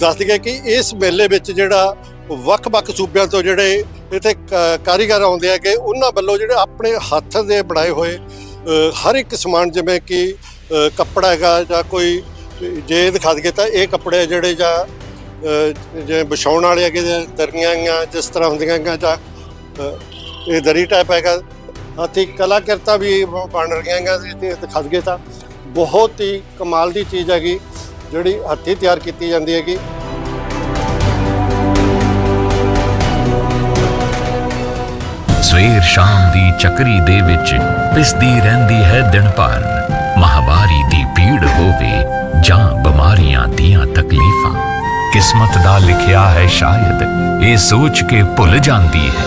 ਦੱਸ ਦਈਏ ਕਿ ਇਸ ਮੇਲੇ ਵਿੱਚ ਜਿਹੜਾ ਵੱਖ-ਵੱਖ ਸੂਬਿਆਂ ਤੋਂ ਜਿਹੜੇ ਇੱਥੇ ਕ- ਕਾਰੀਗਰ ਆਉਂਦੇ ਆ ਕਿ ਉਹਨਾਂ ਵੱਲੋਂ ਜਿਹੜੇ ਆਪਣੇ ਹੱਥ ਦੇ ਬਣਾਏ ਹੋਏ ਹਰ ਇੱਕ ਸਮਾਨ ਜਿਵੇਂ ਕਿ ਕੱਪੜਾ ਹੈਗਾ ਜਾਂ ਕੋਈ ਜੇ ਦਿਖਾ ਦਈਏ ਤਾਂ ਇਹ ਕੱਪੜੇ ਜਿਹੜੇ ਜਾਂ ਅ, ਜਿਵੇਂ ਵਿਛਾਉਣ ਵਾਲੇ ਹੈਗੇ ਜਾਂ ਦਰੀਆਂ ਹੈਗੀਆਂ ਜਿਸ ਤਰ੍ਹਾਂ ਹੁੰਦੀਆਂ ਹੈਗੀਆਂ ਜਾਂ ਇਹ ਦਰੀ ਟਾਈਪ ਹੈਗਾ। ਹਾਥੀ ਕਲਾਕਿਰਤਾ ਵੀ ਬਣ ਰਹੀਆਂ ਹੈਗੀਆਂ ਦਿਖਾ ਦਈਏ ਤਾਂ ਬਹੁਤ ਹੀ ਕਮਾਲ ਦੀ ਚੀਜ਼ ਹੈਗੀ। ਜਿਹੜੀ ਹੱਥੀਂ ਤਿਆਰ ਕੀਤੀ ਜਾਂਦੀ ਹੈਗੀ। ਸਵੇਰ ਸ਼ਾਮ ਦੀ ਚੱਕਰੀ ਦੇ ਵਿੱਚ ਪਿਸਦੀ ਰਹਿੰਦੀ ਹੈ ਦਿਨ ਭਰ ਕਿਸਮਤ ਦਾ ਲਿਖਿਆ ਹੈ ਸ਼ਾਇਦ। ਇਹ ਸੋਚ ਕੇ ਭੁੱਲ ਜਾਂਦੀ ਹੈ।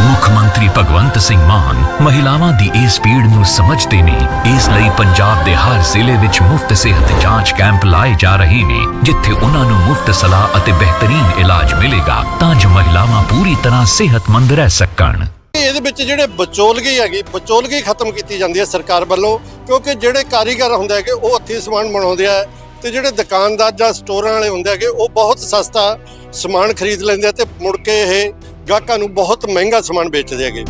ਮੁੱਖ ਮੰਤਰੀ ਭਗਵੰਤ ਸਿੰਘ ਮਾਨ ਮਹਿਲਾਵਾਂ ਦੀ ਇਸ ਪੀੜ ਨੂੰ ਸਮਝਦੇ ਨੇ। ਇਸ ਲਈ ਪੰਜਾਬ ਦੇ ਹਰ ਜ਼ਿਲ੍ਹੇ ਵਿੱਚ ਮੁਫਤ ਸਿਹਤ ਜਾਂਚ ਕੈਂਪ ਲਾਏ ਜਾ ਰਹੇ ਨੇ, ਜਿੱਥੇ ਉਹਨਾਂ ਨੂੰ ਮੁਫਤ ਸਲਾਹ ਅਤੇ ਬਿਹਤਰੀਨ ਇਲਾਜ ਮਿਲੇਗਾ, ਤਾਂ ਜੋ ਮਹਿਲਾਵਾਂ ਪੂਰੀ ਤਰ੍ਹਾਂ ਸਿਹਤਮੰਦ ਰਹਿ ਸਕਣ। ਇਹਦੇ ਵਿੱਚ ਜਿਹੜੇ ਵਿਚੋਲਗੀ ਹੈਗੀ ਵਿਚੋਲਗੀ ਖਤਮ ਕੀਤੀ ਜਾਂਦੀ ਹੈ ਸਰਕਾਰ ਵੱਲੋਂ, ਕਿਉਂਕਿ ਜਿਹੜੇ ਕਾਰੀਗਰ ਹੁੰਦੇ ਹੈਗੇ, ਉਹ ਹੱਥੀਂ ਸਮਾਨ ਬਣਾਉਂਦੇ ਆ। ਤੇ ਜਿਹੜੇ ਦੁਕਾਨਦਾਰ ਜਾਂ ਸਟੋਰਾਂ ਵਾਲੇ ਹੁੰਦੇ ਹੈਗੇ, ਉਹ ਬਹੁਤ ਸਸਤਾ ਸਮਾਨ ਖਰੀਦ ਲੈਂਦੇ ਆ ਤੇ ਮੁੜ ਕੇ ਇਹ ਗਾਹਕਾਂ ਨੂੰ ਬਹੁਤ ਮਹਿੰਗਾ ਸਮਾਨ ਵੇਚਦੇ ਹੈਗੇ।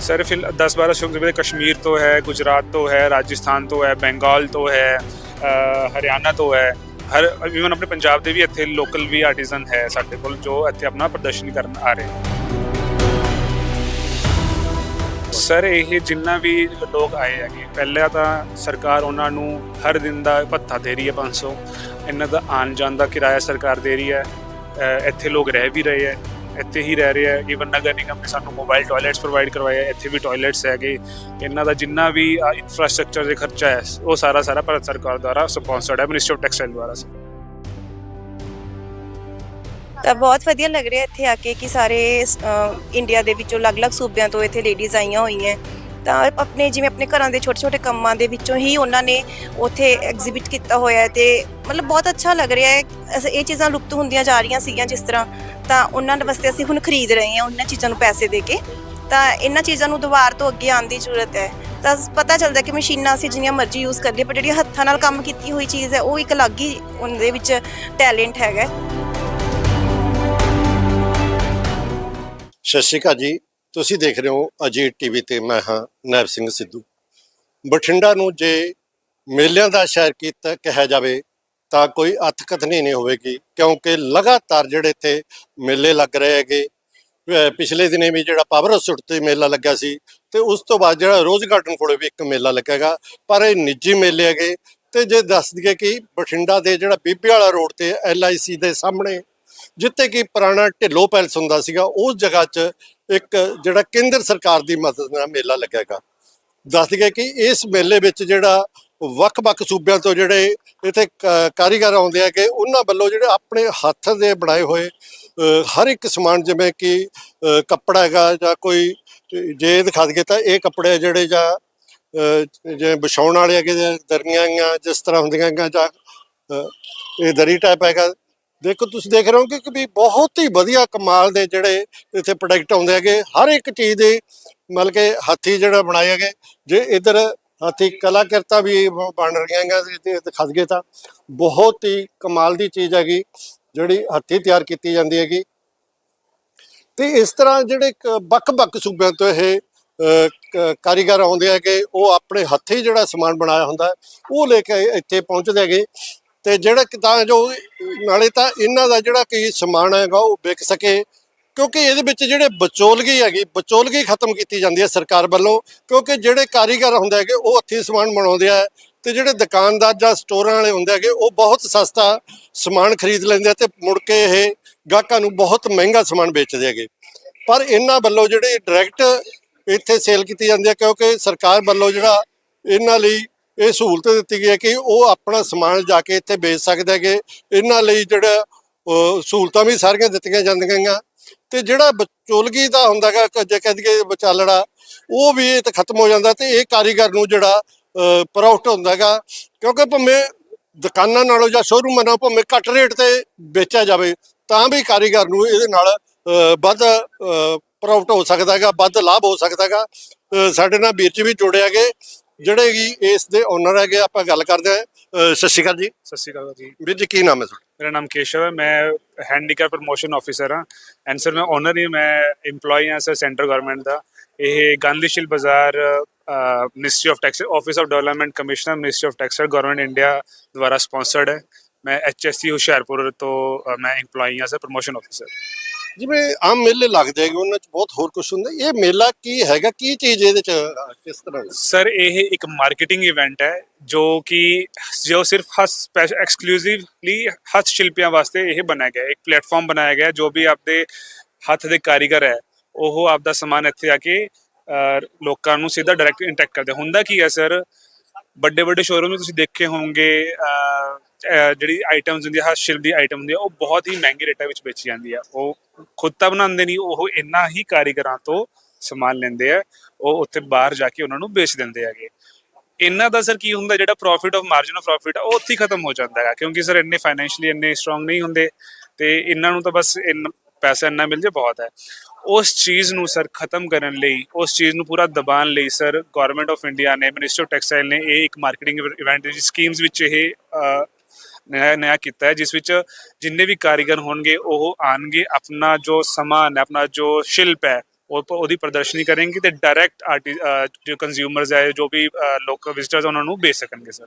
ਸਰ, ਫਿਲ 10 12 ਸ਼ੌਕ ਜਿਵੇਂ ਕਸ਼ਮੀਰ ਤੋਂ ਹੈ, ਗੁਜਰਾਤ ਤੋਂ ਹੈ, ਰਾਜਸਥਾਨ ਤੋਂ ਹੈ, ਬੰਗਾਲ ਤੋਂ ਹੈ ਹਰਿਆਣਾ ਤੋਂ ਹੈ। ਹਰ ਇਵਨ ਆਪਣੇ ਪੰਜਾਬ ਦੇ ਵੀ ਇੱਥੇ ਲੋਕਲ ਵੀ ਆਰਟੀਜ਼ਨ ਹੈ ਸਾਡੇ ਕੋਲ, ਜੋ ਇੱਥੇ ਆਪਣਾ ਪ੍ਰਦਰਸ਼ਨ ਕਰਨ ਆ ਰਹੇ ਨੇ। ਸਰ ਇਹ ਜਿੰਨਾ ਵੀ ਲੋਕ ਆਏ ਹੈਗੇ ਪਹਿਲਾਂ ਤਾਂ ਸਰਕਾਰ ਉਹਨਾਂ ਨੂੰ ਹਰ ਦਿਨ ਦਾ ਭੱਤਾ ਦੇ ਰਹੀ ਹੈ 500 ਇਹਨਾਂ ਦਾ ਆਉਣ ਜਾਣ ਦਾ ਕਿਰਾਇਆ ਸਰਕਾਰ ਦੇ ਰਹੀ ਹੈ। ਅ, ਇੱਥੇ ਲੋਕ ਰਹਿ ਵੀ ਰਹੇ ਹੈ ਇੱਥੇ ਹੀ ਰਹਿ ਰਹੇ ਹੈ। ਈਵਨ ਨਗਰ ਨਿਗਮ ਨੇ ਸਾਨੂੰ ਮੋਬਾਈਲ ਟਾਇਲਟਸ ਪ੍ਰੋਵਾਈਡ ਕਰਵਾਏ ਹੈ ਇੱਥੇ ਵੀ ਟਾਇਲਟਸ ਹੈਗੇ। ਇਹਨਾਂ ਦਾ ਜਿੰਨਾ ਵੀ ਇਨਫਰਾਸਟ੍ਰਕਚਰ ਦੇ ਖਰਚਾ ਹੈ ਉਹ ਸਾਰਾ ਸਾਰਾ ਭਾਰਤ ਸਰਕਾਰ ਦੁਆਰਾ ਸਪਾਂਸਰਡ ਹੈ ਮਿਨਿਸਟਰੀ ਆਫ ਟੈਕਸਟਾਈਲ ਦੁਆਰਾ। ਤਾਂ ਬਹੁਤ ਵਧੀਆ ਲੱਗ ਰਿਹਾ ਇੱਥੇ ਆ ਕੇ ਕਿ ਸਾਰੇ ਇੰਡੀਆ ਦੇ ਵਿੱਚੋਂ ਅਲੱਗ-ਅਲੱਗ ਸੂਬਿਆਂ ਤੋਂ ਇੱਥੇ ਲੇਡੀਜ਼ ਆਈਆਂ ਹੋਈਆਂ। ਤਾਂ ਆਪਣੇ ਜਿਵੇਂ ਆਪਣੇ ਘਰਾਂ ਦੇ ਛੋਟੇ-ਛੋਟੇ ਕੰਮਾਂ ਦੇ ਵਿੱਚੋਂ ਹੀ ਉਹਨਾਂ ਨੇ ਉੱਥੇ ਐਗਜੀਬਿਟ ਕੀਤਾ ਹੋਇਆ ਹੈ ਤੇ ਮਤਲਬ ਬਹੁਤ ਅੱਛਾ ਲੱਗ ਰਿਹਾ ਹੈ। ਇਹ ਚੀਜ਼ਾਂ ਲੁਪਤ ਹੁੰਦੀਆਂ ਜਾ ਰਹੀਆਂ ਸੀਗੀਆਂ ਜਿਸ ਤਰ੍ਹਾਂ ਤਾਂ ਉਹਨਾਂ ਦੇ ਵਾਸਤੇ ਅਸੀਂ ਹੁਣ ਖਰੀਦ ਰਹੇ ਹਾਂ ਉਹਨਾਂ ਚੀਜ਼ਾਂ ਨੂੰ ਪੈਸੇ ਦੇ ਕੇ। ਤਾਂ ਇਹਨਾਂ ਚੀਜ਼ਾਂ ਨੂੰ ਦੁਬਾਰ ਤੋਂ ਅੱਗੇ ਆਉਣ ਦੀ ਜ਼ਰੂਰਤ ਹੈ। ਤਾਂ ਪਤਾ ਚੱਲਦਾ ਕਿ ਮਸ਼ੀਨਾਂ ਅਸੀਂ ਜਿੰਨੀਆਂ ਮਰਜ਼ੀ ਯੂਜ਼ ਕਰ ਲਈਏ ਪਰ ਜਿਹੜੀ ਹੱਥਾਂ ਨਾਲ ਕੰਮ ਕੀਤੀ ਹੋਈ ਚੀਜ਼ ਹੈ, ਉਹ ਇੱਕ ਅਲੱਗ ਹੀ ਉਹਦੇ ਵਿੱਚ ਟੈਲੈਂਟ ਹੈਗਾ ਸਤਿ ਸ਼੍ਰੀ ਅਕਾਲ ਜੀ। ਤੁਸੀਂ ਦੇਖ ਰਹੇ ਹੋ ਅਜੀਤ ਟੀਵੀ ਤੇ ਮੈਂ ਹਾਂ ਨੈਬ ਸਿੰਘ ਸਿੱਧੂ। ਬਠਿੰਡਾ ਨੂੰ ਜੇ ਮੇਲਿਆਂ ਦਾ ਸ਼ਹਿਰ ਕੀਤਾ ਕਿਹਾ ਜਾਵੇ, ਤਾਂ ਕੋਈ ਅਤਕਥਨੀ ਨਹੀਂ ਹੋਵੇਗੀ, ਕਿਉਂਕਿ ਲਗਾਤਾਰ ਜਿਹੜੇ ਇੱਥੇ ਮੇਲੇ ਲੱਗ ਰਹੇ ਹੈਗੇ ਪਿਛਲੇ ਦਿਨੇ ਵੀ ਜਿਹੜਾ ਪਾਵਰ ਹਾਊਸ ਤੇ ਮੇਲਾ ਲੱਗਾ ਸੀ, ਤੇ ਉਸ ਤੋਂ ਬਾਅਦ ਜਿਹੜਾ ਰੋਜ਼ ਗਾਰਡਨ ਕੋਲੇ ਵੀ ਇੱਕ ਮੇਲਾ ਲੱਗੇਗਾ ਪਰ ਇਹ ਨਿੱਜੀ ਮੇਲੇ ਹੈਗੇ। ਤੇ ਜੇ ਦੱਸ ਦਈਏ ਕਿ ਬਠਿੰਡਾ ਦੇ ਜਿਹੜਾ ਬੀਬੀ ਵਾਲਾ ਰੋਡ ਤੇ ਐਲਆਈਸੀ ਦੇ ਸਾਹਮਣੇ ਜਿੱਥੇ ਕਿ ਪੁਰਾਣਾ ਢਿੱਲੋ ਪੈਲਸ ਹੁੰਦਾ ਸੀਗਾ ਉਸ ਜਗ੍ਹਾ 'ਚ ਇੱਕ ਜਿਹੜਾ ਕੇਂਦਰ ਸਰਕਾਰ ਦੀ ਮਦਦ ਨਾਲ ਮੇਲਾ ਲੱਗੇਗਾ ਦੱਸ ਦਈਏ ਕਿ ਇਸ ਮੇਲੇ ਵਿੱਚ ਜਿਹੜਾ ਵੱਖ-ਵੱਖ ਸੂਬਿਆਂ ਤੋਂ ਜਿਹੜੇ ਇੱਥੇ ਕ- ਕਾਰੀਗਰ ਆਉਂਦੇ ਆ ਕਿ ਉਹਨਾਂ ਵੱਲੋਂ ਜਿਹੜੇ ਆਪਣੇ ਹੱਥ ਦੇ ਬਣਾਏ ਹੋਏ ਹਰ ਇੱਕ ਸਮਾਨ ਜਿਵੇਂ ਕਿ ਕੱਪੜਾ ਹੈਗਾ ਜਾਂ ਕੋਈ ਜੇ ਦਿਖਾ ਦਈਏ ਤਾਂ ਇਹ ਕੱਪੜੇ ਜਿਹੜੇ ਜਾਂ ਅ, ਵਿਛਾਉਣ ਵਾਲੇ ਹੈਗੇ ਦਰੀਆਂ ਹੈਗੀਆਂ ਜਿਸ ਤਰ੍ਹਾਂ ਹੁੰਦੀਆਂ ਹੈਗੀਆਂ ਜਾਂ ਇਹ ਦਰੀ ਟਾਈਪ ਹੈਗਾ ਦੇਖੋ, ਤੁਸੀਂ ਦੇਖ ਰਹੇ ਹੋ ਕਿ ਵੀ ਬਹੁਤ ਹੀ ਵਧੀਆ ਕਮਾਲ ਦੇ ਜਿਹੜੇ ਇੱਥੇ ਪ੍ਰੋਡਕਟ ਆਉਂਦੇ ਹੈਗੇ, ਹਰ ਇੱਕ ਚੀਜ਼ ਦੇ ਮਤਲਬ ਕਿ ਹੱਥੀ ਜਿਹੜਾ ਬਣਾਏ ਹੈਗੇ। ਜੇ ਇਧਰ ਹੱਥੀ ਕਲਾਕਿਰਤਾ ਵੀ ਬਣ ਰਹੀਆਂ ਹੈਗੀਆਂ ਤੇ ਤਾਂ, ਬਹੁਤ ਹੀ ਕਮਾਲ ਦੀ ਚੀਜ਼ ਹੈਗੀ, ਜਿਹੜੀ ਹੱਥੀ ਤਿਆਰ ਕੀਤੀ ਜਾਂਦੀ ਹੈਗੀ। ਤੇ ਇਸ ਤਰ੍ਹਾਂ ਜਿਹੜੇ ਕ- ਵੱਖ-ਵੱਖ ਸੂਬਿਆਂ ਤੋਂ ਇਹ ਕਾਰੀਗਰ ਆਉਂਦੇ ਹੈਗੇ, ਉਹ ਆਪਣੇ ਹੱਥੀਂ ਜਿਹੜਾ ਸਮਾਨ ਬਣਾਇਆ ਹੁੰਦਾ, ਉਹ ਲੈ ਕੇ ਇੱਥੇ ਪਹੁੰਚਦੇ ਹੈਗੇ। ਤੇ ਜਿਹੜਾ ਕਿ ਤਾਂ ਜੋ ਨਾਲੇ ਤਾਂ ਇਹਨਾਂ ਦਾ ਜਿਹੜਾ ਕੀ ਸਮਾਨ ਹੈਗਾ ਉਹ ਵਿਕ ਸਕੇ, ਕਿਉਂਕਿ ਇਹਦੇ ਵਿੱਚ ਜਿਹੜੇ ਬਚੋਲਗੀ ਹੈਗੀ ਵਿਚੋਲਗੀ ਖਤਮ ਕੀਤੀ ਜਾਂਦੀ ਹੈ ਸਰਕਾਰ ਵੱਲੋਂ, ਕਿਉਂਕਿ ਜਿਹੜੇ ਕਾਰੀਗਰ ਹੁੰਦੇ ਹੈਗੇ ਉਹ ਹੱਥੀਂ ਸਮਾਨ ਬਣਾਉਂਦੇ ਆ ਤੇ ਜਿਹੜੇ ਦੁਕਾਨਦਾਰ ਜਾਂ ਸਟੋਰਾਂ ਵਾਲੇ ਹੁੰਦੇ ਹੈਗੇ ਉਹ ਬਹੁਤ ਸਸਤਾ ਸਮਾਨ ਖਰੀਦ ਲੈਂਦੇ ਆ ਤੇ ਮੁੜ ਕੇ ਇਹ ਗਾਹਕਾਂ ਨੂੰ ਬਹੁਤ ਮਹਿੰਗਾ ਸਮਾਨ ਵੇਚਦੇ ਹੈਗੇ। ਪਰ ਇਹਨਾਂ ਵੱਲੋਂ ਜਿਹੜੇ ਡਾਇਰੈਕਟ ਇੱਥੇ ਸੇਲ ਕੀਤੀ ਜਾਂਦੀ ਹੈ, ਕਿਉਂਕਿ ਸਰਕਾਰ ਵੱਲੋਂ ਜਿਹੜਾ ਇਹਨਾਂ ਲਈ ਇਹ ਸਹੂਲਤ ਦਿੱਤੀ ਗਈ ਹੈ ਕਿ ਉਹ ਆਪਣਾ ਸਮਾਨ ਜਾ ਕੇ ਇੱਥੇ ਵੇਚ ਸਕਦੇ ਹੈਗੇ। ਇਹਨਾਂ ਲਈ ਜਿਹੜਾ ਸਹੂਲਤਾਂ ਵੀ ਸਾਰੀਆਂ ਦਿੱਤੀਆਂ ਜਾਂਦੀਆਂ ਹੈਗੀਆਂ ਤੇ ਜਿਹੜਾ ਵਿਚੋਲਗੀ ਦਾ ਹੁੰਦਾਗਾ ਜੇ ਕਹਿ ਦਈਏ ਵਿਚਾਲੜਾ, ਉਹ ਵੀ ਇਹ ਤੇ ਖਤਮ ਹੋ ਜਾਂਦਾ ਤੇ ਇਹ ਕਾਰੀਗਰ ਨੂੰ ਜਿਹੜਾ ਪ੍ਰੋਫਿਟ ਹੁੰਦਾਗਾ ਕਿਉਂਕਿ ਭਾਵੇਂ ਦੁਕਾਨਾਂ ਨਾਲੋਂ ਜਾਂ ਸ਼ੋਰੂਮਾਂ ਨਾਲੋਂ ਭਾਵੇਂ ਘੱਟ ਰੇਟ ਤੇ ਵੇਚਿਆ ਜਾਵੇ, ਤਾਂ ਵੀ ਕਾਰੀਗਰ ਨੂੰ ਇਹਦੇ ਨਾਲ ਵੱਧ ਪ੍ਰੋਫਿਟ ਹੋ ਸਕਦਾ ਹੈਗਾ, ਵੱਧ ਲਾਭ ਹੋ ਸਕਦਾ ਹੈਗਾ। ਸਾਡੇ ਨਾਲ ਵੀਰ ਜੀ ਵੀ ਜੁੜੇ ਗਏ ਜਿਹੜੇ ਕਿ ਇਸ ਦੇ ਓਨਰ ਹੈਗੇ ਆਪਾਂ ਗੱਲ ਕਰਦੇ ਅਹ ਸਤਿ ਸ਼੍ਰੀ ਅਕਾਲ ਜੀ। ਸਤਿ ਸ਼੍ਰੀ ਅਕਾਲ ਜੀ। ਵੀਰ ਜੀ ਕੀ ਨਾਮ ਹੈ ਤੁਹਾਡਾ? ਮੇਰਾ ਨਾਮ ਕੇਸ਼ਵ ਹੈ। ਮੈਂ ਹੈਂਡੀਕੈਪ ਪ੍ਰਮੋਸ਼ਨ ਆਫੀਸਰ ਹਾਂ। ਐਂਡ ਸਰ ਮੈਂ ਓਨਰ ਹੀ ਮੈਂ EMPLOYE ਹਾਂ ਸਰ ਸੈਂਟਰ ਗਵਰਨਮੈਂਟ ਦਾ। ਇਹ ਗਾਂਧੀਸ਼ਿਲ ਬਾਜ਼ਾਰ ministry of tax office of development commissioner ministry of tax government India ਦੁਆਰਾ ਸਪਾਂਸਰਡ ਹੈ। ਮੈਂ ਐਚਐਸਸੀ ਹੁਸ਼ਿਆਰਪੁਰ ਤੋਂ ਮੈਂ EMPLOYE ਹਾਂ ਸਰ ਪ੍ਰਮੋਸ਼ਨ ਆਫਿਸਰ ਜਿਵੇਂ ਆਮ ਮੇਲੇ ਲੱਗਦੇ ਹੈਗੇ, ਉਹਨਾਂ 'ਚ ਬਹੁਤ ਹੋਰ ਕੁਝ ਹੁੰਦਾ। ਇਹ ਮੇਲਾ ਕੀ ਹੈਗਾ? ਕੀ ਚੀਜ਼ ਇਹਦੇ 'ਚ ਕਿਸ ਤਰ੍ਹਾਂ ਦਾ? ਸਰ, ਇਹ ਇੱਕ ਮਾਰਕੀਟਿੰਗ ਇਵੈਂਟ ਹੈ, ਜੋ ਕਿ ਜੋ ਸਿਰਫ ਹੱਥ ਐਕਸਕਲੂਸਿਵਲੀ ਹੱਥ ਸ਼ਿਲਪੀਆਂ ਵਾਸਤੇ ਇਹ ਬਣਾਇਆ ਗਿਆ। ਇੱਕ ਪਲੇਟਫਾਰਮ ਬਣਾਇਆ ਗਿਆ, ਜੋ ਵੀ ਆਪਦੇ ਹੱਥ ਦੇ ਕਾਰੀਗਰ ਹੈ, ਉਹ ਆਪਦਾ ਸਮਾਨ ਇੱਥੇ ਆ ਕੇ ਲੋਕਾਂ ਨੂੰ ਸਿੱਧਾ ਡਾਇਰੈਕਟ ਇੰਟੈਕਟ ਕਰਦੇ। ਹੁੰਦਾ ਕੀ ਹੈ, ਸਰ? ਵੱਡੇ ਵੱਡੇ ਸ਼ੋਰੂਮ ਵਿੱਚ ਤੁਸੀਂ ਦੇਖੇ ਹੋਵੋਗੇ ਜਿਹੜੀ ਆਈਟਮਸ ਹੁੰਦੀ ਹੈ ਹੱਥ ਦੀ ਆਈਟਮ ਹੁੰਦੀ ਹੈ ਉਹ ਬਹੁਤ ਹੀ ਮਹਿੰਗੇ ਰੇਟਾਂ ਵਿੱਚ ਵੇਚੀ ਜਾਂਦੀ ਹੈ ਉਹ ਖੁਦ ਤਾਂ ਬਣਾਉਂਦੇ ਨਹੀਂ, ਉਹ ਇੰਨਾ ਹੀ ਕਾਰੀਗਰਾਂ ਤੋਂ ਸਮਾਨ ਲੈਂਦੇ ਆ, ਉਹ ਉੱਥੇ ਬਾਹਰ ਜਾ ਕੇ ਉਹਨਾਂ ਨੂੰ ਵੇਚ ਦਿੰਦੇ ਹੈਗੇ। ਇਹਨਾਂ ਦਾ ਸਰ ਕੀ ਹੁੰਦਾ, ਜਿਹੜਾ profit of margin of profit ਉਹ ਉੱਥੇ ਹੀ ਖਤਮ ਹੋ ਜਾਂਦਾ ਹੈਗਾ, ਕਿਉਂਕਿ ਸਰ ਇੰਨੇ ਫਾਈਨੈਂਸ਼ੀਅਲੀ ਇੰਨੇ ਸਟਰੋਂਗ ਨਹੀਂ ਹੁੰਦੇ, ਤੇ ਇਹਨਾਂ ਨੂੰ ਤਾਂ ਬਸ ਇੰਨ, ਪੈਸਾ ਇੰਨਾ ਮਿਲ ਜੇ ਬਹੁਤ ਹੈ। ਉਸ ਚੀਜ਼ ਨੂੰ ਸਰ ਖਤਮ ਕਰਨ ਲਈ, ਉਸ ਚੀਜ਼ ਨੂੰ ਪੂਰਾ ਦਬਾਉਣ ਲਈ ਸਰ ਗਵਰਨਮੈਂਟ ਆਫ ਇੰਡੀਆ ਨੇ ਮਿਨਿਸਟਰ ਆਫ ਟੈਕਸਟਾਈਲ ਨੇ ਇਹ ਇੱਕ ਮਾਰਕੀਟਿੰਗ ਇਵੈਂਟ ਦੀ ਸਕੀਮਸ ਵਿੱਚ ਇਹ ਨया ਨया ਕੀਤਾ ਹੈ ਜਿਸ ਵਿੱਚ ਜਿੰਨੇ ਵੀ ਕਾਰੀਗਰ ਹੋਣਗੇ ਉਹ ਆਣਗੇ ਆਪਣਾ ਜੋ ਸਮਾਨ ਹੈ ਆਪਣਾ ਜੋ ਸ਼ਿਲਪ ਹੈ ਉਹ ਉਹਦੀ ਪ੍ਰਦਰਸ਼ਨੀ ਕਰਨਗੇ ਤੇ ਡਾਇਰੈਕਟ ਜੋ ਕੰਜ਼ਿਊਮਰਸ ਹੈ ਜੋ ਵੀ ਲੋਕ ਵਿਜ਼ਿਟਰਸ ਉਹਨਾਂ ਨੂੰ ਵੇਚ ਸਕਣਗੇ ਸਰ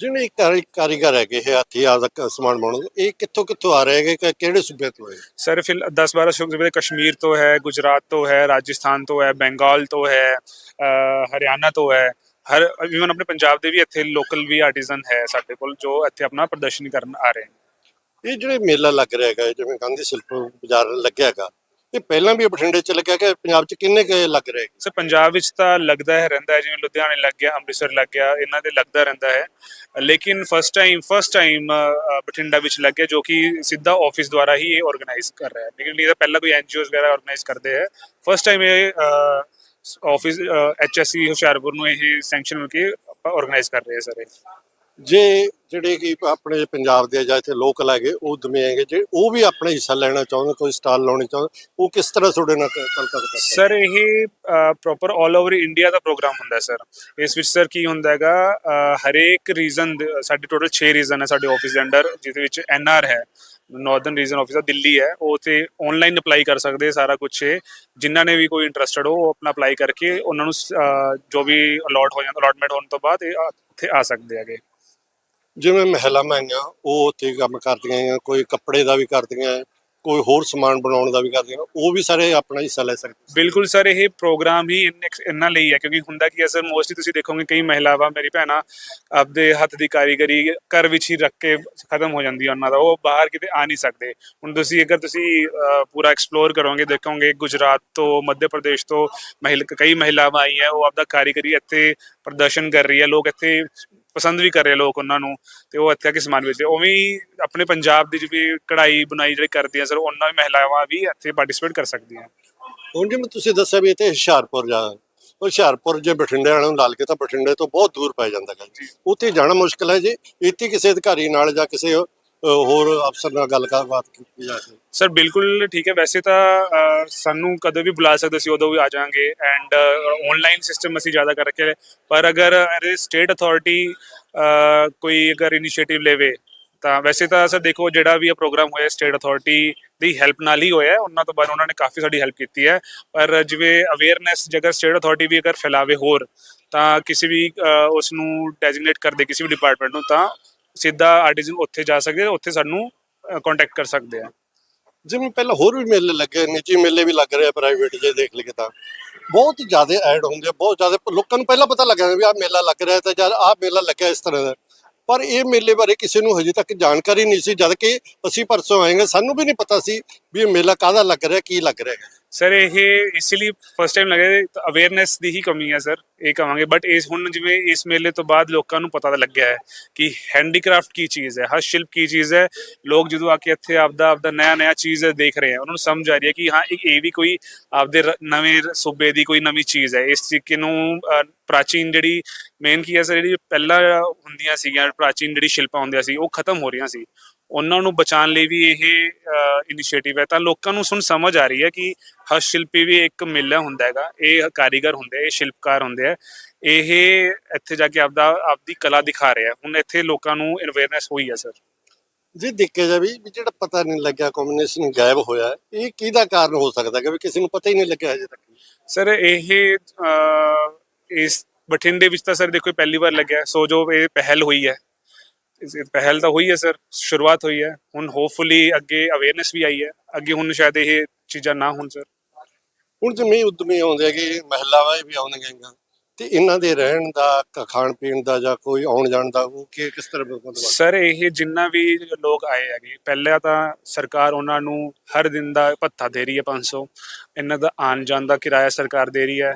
ਜਿਹੜੇ ਕਾਰੀ- ਕਾਰੀਗਰ ਹੈਗੇ ਇਹ ਹੱਥੀ ਆਪਦਾ ਸਮਾਨ ਬਣਾਉਂਦੇ ਇਹ ਕਿੱਥੋਂ ਕਿੱਥੋਂ ਆ ਰਹੇ ਹੈਗੇ? ਕਿ ਕਿਹੜੇ ਸੂਬੇ ਤੋਂ ਹੈ ਸਰ ਫਿਰ 10 12 ਸੂਬੇ ਕਸ਼ਮੀਰ ਤੋਂ ਹੈ ਗੁਜਰਾਤ ਤੋਂ ਹੈ ਰਾਜਸਥਾਨ ਤੋਂ ਹੈ ਬੰਗਾਲ ਤੋਂ ਹੈ ਹਰਿਆਣਾ ਤੋਂ ਹੈ ਹਰ ਇਵਨ ਆਪਣੇ ਪੰਜਾਬ ਦੇ ਵੀ ਇੱਥੇ ਲੋਕਲ ਵੀ ਆਰਟੀਜ਼ਨ ਹੈ ਸਾਡੇ ਕੋਲ ਜੋ ਇੱਥੇ ਆਪਣਾ ਪ੍ਰਦਰਸ਼ਨੀ ਕਰਨ ਆ ਰਹੇ ਨੇ। ਇਹ ਜਿਹੜੇ ਮੇਲਾ ਲੱਗ ਰਿਹਾ ਹੈਗਾ ਜਿਵੇਂ ਗਾਂਧੀ ਸ਼ਿਲਪ ਬਾਜ਼ਾਰ ਲੱਗਿਆ ਹੈਗਾ ਇਹ ਪਹਿਲਾਂ ਵੀ ਬਠਿੰਡੇ 'ਚ ਲੱਗਿਆ ਕਿ ਪੰਜਾਬ 'ਚ ਕਿੰਨੇ ਕੁ ਲੱਗ ਰਿਹਾ ਸਰ ਪੰਜਾਬ ਵਿੱਚ ਤਾਂ ਲੱਗਦਾ ਹੈ ਰਹਿੰਦਾ ਹੈ ਜਿਵੇਂ ਲੁਧਿਆਣੇ ਲੱਗ ਗਿਆ ਅੰਮ੍ਰਿਤਸਰ ਲੱਗ ਗਿਆ ਇਹਨਾਂ ਦੇ ਲੱਗਦਾ ਰਹਿੰਦਾ ਹੈ। ਲੇਕਿਨ first time first time Bathinda ਵਿੱਚ ਲੱਗ ਗਿਆ ਜੋ ਕਿ ਸਿੱਧਾ ਆਫਿਸ ਦੁਆਰਾ ਹੀ ਇਹ ਆਰਗੇਨਾਈਜ਼ ਕਰ ਰਿਹਾ ਹੈ। ਲੇਕਿਨ ਤਾਂ ਪਹਿਲਾਂ ਕੋਈ ਐਨਜੀਓਜ਼ ਵਗੈਰਾ ਆਰਗੇਨਾਈਜ਼ ਕਰਦੇ ਹੈ। ਫਸਟ ਟਾਈਮ ਇਹ ਆਫਿਸ ਐਚਐਸਸੀ ਹੁਸ਼ਿਆਰਪੁਰ ਨੂੰ ਇਹ ਸੈਂਕਸ਼ਨ ਮਿਲ ਕੇ ਆਰਗੇਨਾਈਜ਼ ਕਰ ਰਹੇ ਹੈ ਸਰ। ਜੇ ਜਿਹੜੇ ਕਿ ਆਪਣੇ ਪੰਜਾਬ ਦੇ ਜਾਂ ਇੱਥੇ ਲੋਕਲ ਹੈਗੇ ਉਹ ਦਮੇ ਹੈਗੇ ਜੇ ਉਹ ਵੀ ਆਪਣਾ ਹਿੱਸਾ ਲੈਣਾ ਚਾਹੁੰਦੇ ਕੋਈ ਸਟਾਲ ਲਾਉਣੀ ਚਾਹੁੰਦੇ ਉਹ ਕਿਸ ਤਰ੍ਹਾਂ ਤੁਹਾਡੇ ਨਾਲ ਕੰਟੈਕਟ ਕਰਦੇ ਸਰ ਇਹ ਪ੍ਰੋਪਰ 올 ਓਵਰ ਇੰਡੀਆ ਦਾ ਪ੍ਰੋਗਰਾਮ ਹੁੰਦਾ ਹੈ ਸਰ ਇਸ ਵਿੱਚ ਸਰ ਕੀ ਹੁੰਦਾ ਹੈਗਾ ਹਰੇਕ ਰੀਜ਼ਨ ਸਾਡੇ ਟੋਟਲ 6 ਰੀਜ਼ਨ ਹੈ ਸਾਡੇ ਆਫਿਸ ਦੇ ਅੰਡਰ ਜਿਹਦੇ ਵਿੱਚ ਐਨਆਰ ਹੈ। ਨਾਰਥਰਨ ਰੀਜਨ ਆਫਿਸ ਦਿੱਲੀ ਹੈ। ਉਹ ਤੇ ਆਨਲਾਈਨ ਅਪਲਾਈ ਕਰ ਸਕਦੇ ਸਾਰਾ ਕੁਝ ਜਿਨ੍ਹਾਂ ਨੇ ਵੀ ਕੋਈ ਇੰਟਰਸਟਡ ਹੋ ਉਹ ਆਪਣਾ ਅਪਲਾਈ ਕਰਕੇ ਉਹਨਾਂ ਨੂੰ ਅਹ, ਜੋ ਵੀ ਅਲਾਟ ਹੋ ਜਾਂਦਾ ਅਲਾਟਮੈਂਟ ਹੋਣ ਤੋਂ ਬਾਅਦ ਇਹ ਆ- ਇੱਥੇ ਆ ਸਕਦੇ ਹੈਗੇ। ਜਿਵੇਂ ਮਹਿਲਾਵਾਂ ਹੈਗੀਆਂ ਉਹ ਉੱਥੇ ਕੰਮ ਕਰਦੀਆਂ ਹੈਗੀਆਂ ਕੋਈ ਕੱਪੜੇ ਦਾ ਵੀ ਕਰਦੀਆਂ। ਹੈ, ਕੋਈ ਹੋਰ ਸਮਾਨ ਬਣਾਉਣ ਦਾ ਵੀ ਕਰਦੀਆਂ ਉਹ ਵੀ ਸਾਰੇ ਆਪਣਾ ਹਿੱਸਾ ਲੈ ਸਕਦੇ ਬਿਲਕੁਲ ਸਰ, ਇਹ ਪ੍ਰੋਗਰਾਮ ਹੀ ਇੰਨਾ ਲਈ ਹੈ, ਕਿਉਂਕਿ ਹੁੰਦਾ ਕੀ ਹੈ ਸਰ ਮੋਸਟਲੀ ਤੁਸੀਂ ਦੇਖੋਗੇ ਕਈ ਮਹਿਲਾਵਾਂ, ਮੇਰੀ ਭੈਣਾਂ ਆਪਦੇ ਹੱਥ ਦੀ ਕਾਰੀਗਰੀ ਘਰ ਵਿੱਚ ਹੀ ਰੱਖ ਕੇ ਖਤਮ ਹੋ ਜਾਂਦੀ ਹੈ ਉਹਨਾਂ ਦਾ, ਉਹ ਬਾਹਰ ਕਿਤੇ ਆ ਨਹੀਂ ਸਕਦੇ। ਹੁਣ ਤੁਸੀਂ ਅਗਰ ਤੁਸੀਂ ਪੂਰਾ ਐਕਸਪਲੋਰ ਕਰੋਗੇ, ਦੇਖੋਗੇ ਗੁਜਰਾਤ ਤੋਂ, ਮੱਧ ਪ੍ਰਦੇਸ਼ ਤੋਂ ਮਹਿਲ, ਕਈ ਮਹਿਲਾਵਾਂ ਆਈਆਂ, ਉਹ ਆਪਦਾ ਕਾਰੀਗਰੀ ਇੱਥੇ ਪ੍ਰਦਰਸ਼ਨ ਕਰ ਰਹੀ ਹੈ ਲੋਕ ਇੱਥੇ ਪਸੰਦ ਵੀ ਕਰ ਰਹੇ ਲੋਕ ਉਹਨਾਂ ਨੂੰ ਤੇ ਉਹ ਇੱਥੇ ਆ ਕੇ ਸਮਾਨ ਵੇਚਦੇ ਉਵੇਂ ਹੀ ਆਪਣੇ ਪੰਜਾਬ ਦੀ ਜਿਵੇਂ ਕਢਾਈ ਬੁਣਾਈ ਜਿਹੜੇ ਕਰਦੀਆਂ ਸਰ ਉਹਨਾਂ ਵੀ ਮਹਿਲਾਵਾਂ ਵੀ ਇੱਥੇ ਪਾਰਟਿਸਿਪੇਟ ਕਰ ਸਕਦੀਆਂ। ਹੁਣ ਜਿਵੇਂ ਤੁਸੀਂ ਦੱਸਿਆ ਵੀ ਇੱਥੇ ਹੁਸ਼ਿਆਰਪੁਰ ਜਾ ਉਹ ਹੁਸ਼ਿਆਰਪੁਰ ਜੇ ਬਠਿੰਡੇ ਵਾਲਿਆਂ ਨੂੰ ਲਾਲ ਕੇ ਤਾਂ ਬਠਿੰਡੇ ਤੋਂ ਬਹੁਤ ਦੂਰ ਪੈ ਜਾਂਦਾ ਹੈ ਉੱਥੇ ਜਾਣਾ ਮੁਸ਼ਕਲ ਹੈ ਜੀ। ਇੱਥੇ ਕਿਸੇ ਅਧਿਕਾਰੀ ਨਾਲ ਜਾਂ ਕਿਸੇ ਹੋਰ ਅਫਸਰ ਨਾਲ ਗੱਲ ਬਾਤ ਕੀਤੀ ਜਾ ਸਕਦੀ ਸਰ ਬਿਲਕੁਲ ਠੀਕ ਹੈ। ਵੈਸੇ ਤਾਂ ਸਾਨੂੰ ਕਦੇ ਵੀ ਬੁਲਾ ਸਕਦੇ ਸੀ ਉਦੋਂ ਵੀ ਆ ਜਾਾਂਗੇ ਐਂਡ ਆਨਲਾਈਨ ਸਿਸਟਮ ਅਸੀਂ ਜ਼ਿਆਦਾ ਕਰ ਰੱਖਿਆ ਪਰ ਅਗਰ ਸਟੇਟ ਅਥਾਰਟੀ ਕੋਈ ਅਗਰ ਇਨੀਸ਼ੀਏਟਿਵ ਲੈਵੇ ਤਾਂ ਵੈਸੇ ਤਾਂ ਸਰ ਦੇਖੋ ਜਿਹੜਾ ਵੀ ਇਹ ਪ੍ਰੋਗਰਾਮ ਹੋਇਆ ਸਟੇਟ ਅਥਾਰਟੀ ਦੀ ਹੈਲਪ ਨਾਲ ਹੀ ਹੋਇਆ ਉਹਨਾਂ ਤੋਂ ਬਾਅਦ ਉਹਨਾਂ ਨੇ ਕਾਫੀ ਸਾਡੀ ਹੈਲਪ ਕੀਤੀ ਹੈ। ਪਰ ਜਿਵੇਂ ਅਵੇਅਰਨੈਸ ਜੇਕਰ ਸਟੇਟ ਅਥਾਰਟੀ ਵੀ ਅਗਰ ਫੈਲਾਵੇ ਹੋਰ ਤਾਂ ਕਿਸੇ ਵੀ ਅਹ, ਉਸ ਨੂੰ ਡੈਜ਼ਿਗਨੇਟ ਕਰਦੇ ਕਿਸੇ ਵੀ ਡਿਪਾਰਟਮੈਂਟ ਨੂੰ ਤਾਂ ਸਿੱਧਾ ਆਰਟੀਜ਼ਨ ਉੱਥੇ ਜਾ ਸਕਦੇ ਆ, ਉੱਥੇ ਸਾਨੂੰ ਕੰਟੈਕਟ ਕਰ ਸਕਦੇ ਆ। ਜਿਵੇਂ ਪਹਿਲਾਂ ਹੋਰ ਵੀ ਮੇਲੇ ਲੱਗੇ ਨਿੱਜੀ ਮੇਲੇ ਵੀ ਲੱਗ ਰਹੇ ਆ ਪ੍ਰਾਈਵੇਟ ਜੇ ਦੇਖ ਲਈਏ ਤਾਂ। ਬਹੁਤ ਜ਼ਿਆਦਾ ਐਡ ਹੁੰਦੇ ਆ ਬਹੁਤ ਜ਼ਿਆਦਾ ਲੋਕਾਂ ਨੂੰ ਪਹਿਲਾਂ ਪਤਾ ਲੱਗਿਆ ਵੀ ਆਹ ਮੇਲਾ ਲੱਗ ਰਿਹਾ ਤੇ ਜਦ ਆਹ ਮੇਲਾ ਲੱਗਿਆ ਇਸ ਤਰ੍ਹਾਂ ਦਾ। ਪਰ ਇਹ ਮੇਲੇ ਬਾਰੇ ਕਿਸੇ ਨੂੰ ਹਜੇ ਤੱਕ ਜਾਣਕਾਰੀ ਨਹੀਂ ਸੀ ਜਦ ਕਿ ਅਸੀਂ ਪਰਸੋਂ ਆਏਗੇ ਸਾਨੂੰ ਵੀ ਨਹੀਂ ਪਤਾ ਸੀ ਵੀ ਇਹ ਮੇਲਾ ਕਾਹਦਾ ਲੱਗ ਰਿਹਾ ਕੀ ਲੱਗ ਰਿਹਾ। ਹੈ ਸਰ ਇਹ ਇਸ ਲਈ ਫਸਟ ਟਾਈਮ ਲੱਗੇ ਅਵੇਅਰਨੈਸ ਦੀ ਹੀ ਕਮੀ ਹੈ ਸਰ ਇਹ ਕਹਾਂਗੇ ਬਟ ਇਸ ਹੁਣ ਜਿਵੇਂ ਇਸ ਮੇਲੇ ਤੋਂ ਬਾਅਦ ਲੋਕਾਂ ਨੂੰ ਪਤਾ ਲੱਗਿਆ ਹੈ ਕਿ ਹੈਂਡੀਕ੍ਰਾਫਟ ਕੀ ਚੀਜ਼ ਹੈ, ਹਰ ਸ਼ਿਲਪ ਕੀ ਚੀਜ਼ ਹੈ। ਲੋਕ ਜਦੋਂ ਆ ਕੇ ਇੱਥੇ ਆਪਦਾ ਆਪਦਾ ਨਵਾਂ ਨਵਾਂ ਚੀਜ਼ ਦੇਖ ਰਹੇ ਆ, ਉਹਨਾਂ ਨੂੰ ਸਮਝ ਆ ਰਹੀ ਹੈ ਕਿ ਹਾਂ, ਇਹ ਵੀ ਕੋਈ ਆਪਦੇ ਰ- ਨਵੇਂ ਸੂਬੇ ਦੀ ਕੋਈ ਨਵੀਂ ਚੀਜ਼ ਹੈ। ਇਸ ਤਰੀਕੇ ਨੂੰ ਪ੍ਰਾਚੀਨ ਜਿਹੜੀ ਮੇਨ ਕੀ ਹੈ ਸਰ ਜਿਹੜੀ ਪਹਿਲਾਂ ਹੁੰਦੀਆਂ ਸੀਗੀਆਂ, ਪ੍ਰਾਚੀਨ ਜਿਹੜੀ ਸ਼ਿਲਪਾਂ ਹੁੰਦੀਆਂ ਸੀ, ਉਹ ਖਤਮ ਹੋ ਰਹੀਆਂ ਸੀ। ਉਹਨਾਂ ਨੂੰ ਬਚਾਉਣ ਲਈ ਵੀ ਇਹ ਇਨੀਸ਼ੀਏਟਿਵ ਹੈ। ਤਾਂ ਲੋਕਾਂ ਨੂੰ ਸੁਣ ਸਮਝ ਆ ਰਹੀ ਹੈ ਕਿ ਹਸਤ ਸ਼ਿਲਪੀ ਵੀ ਇੱਕ ਮਿੱਲ ਹੁੰਦਾ ਹੈਗਾ। ਇਹ ਕਾਰੀਗਰ ਹੁੰਦੇ ਆ, ਇਹ ਸ਼ਿਲਪਕਾਰ ਹੁੰਦੇ ਆ। ਇਹ ਇੱਥੇ ਜਾ ਕੇ ਆਪਦਾ ਆਪਦੀ ਕਲਾ ਦਿਖਾ ਰਿਹਾ ਹੁਣ ਇੱਥੇ ਲੋਕਾਂ ਨੂੰ ਅਵੇਅਰਨੈਸ ਹੋਈ ਹੈ ਸਰ। ਜੇ ਦੇਖਿਆ ਜਾਵੇ ਵੀ ਜਿਹੜਾ ਪਤਾ ਨਹੀਂ ਲੱਗਿਆ ਕੰਬੀਨੇਸ਼ਨ ਗਾਇਬ ਹੋਇਆ ਇਹ ਕਿਹਦਾ ਕਾਰਨ ਹੋ ਸਕਦਾ ਕਿ ਕਿਸੇ ਨੂੰ ਪਤਾ ਹੀ ਨਹੀਂ ਲੱਗਿਆ ਅਜੇ ਤੱਕ? ਸਰ ਇਹ ਇਸ ਬਠਿੰਡੇ ਵਿੱਚ ਤਾਂ ਸਰ ਦੇਖੋ ਪਹਿਲੀ ਵਾਰ ਲੱਗਿਆ। ਸੋ ਜੋ ਇਹ ਪਹਿਲ ਹੋਈ ਹੈ। ਇਸ ਪਹਿਲ ਤਾਂ ਹੋਈ ਹੈ ਸਰ ਸ਼ੁਰੂਆਤ ਹੋਈ ਹੈ। ਹੁਣ ਹੋਪਫੁਲੀ ਅੱਗੇ ਅਵੇਅਰਨੈਸ ਵੀ ਆਈ ਹੈ। ਅੱਗੇ ਹੁਣ ਸ਼ਾਇਦ ਇਹ ਚੀਜ਼ਾਂ ਨਾ ਹੋਣ ਸਰ। ਹੁਣ ਜਿਵੇਂ ਉਦਮੀ ਆਉਂਦੇ ਹੈਗੇ ਮਹਿਲਾਵਾਂ ਵੀ ਆਉਂਦੀਆਂ ਹੈਗੀਆਂ ਤੇ ਇਹਨਾਂ ਦੇ ਰਹਿਣ ਦਾ ਕ- ਖਾਣ ਪੀਣ ਦਾ ਜਾਂ ਕੋਈ ਆਉਣ ਜਾਣ ਦਾ ਉਹ ਕਿ ਕਿਸ ਤਰ੍ਹਾਂ ਸਰ ਇਹ ਜਿੰਨਾ ਵੀ ਲੋਕ ਆਏ ਹੈਗੇ ਪਹਿਲਾਂ ਤਾਂ ਸਰਕਾਰ ਉਹਨਾਂ ਨੂੰ ਹਰ ਦਿਨ ਦਾ ਭੱਤਾ ਦੇ ਰਹੀ ਹੈ 500 ਇਹਨਾਂ ਦਾ ਆਉਣ ਜਾਣ ਦਾ ਕਿਰਾਇਆ ਸਰਕਾਰ ਦੇ ਰਹੀ ਹੈ।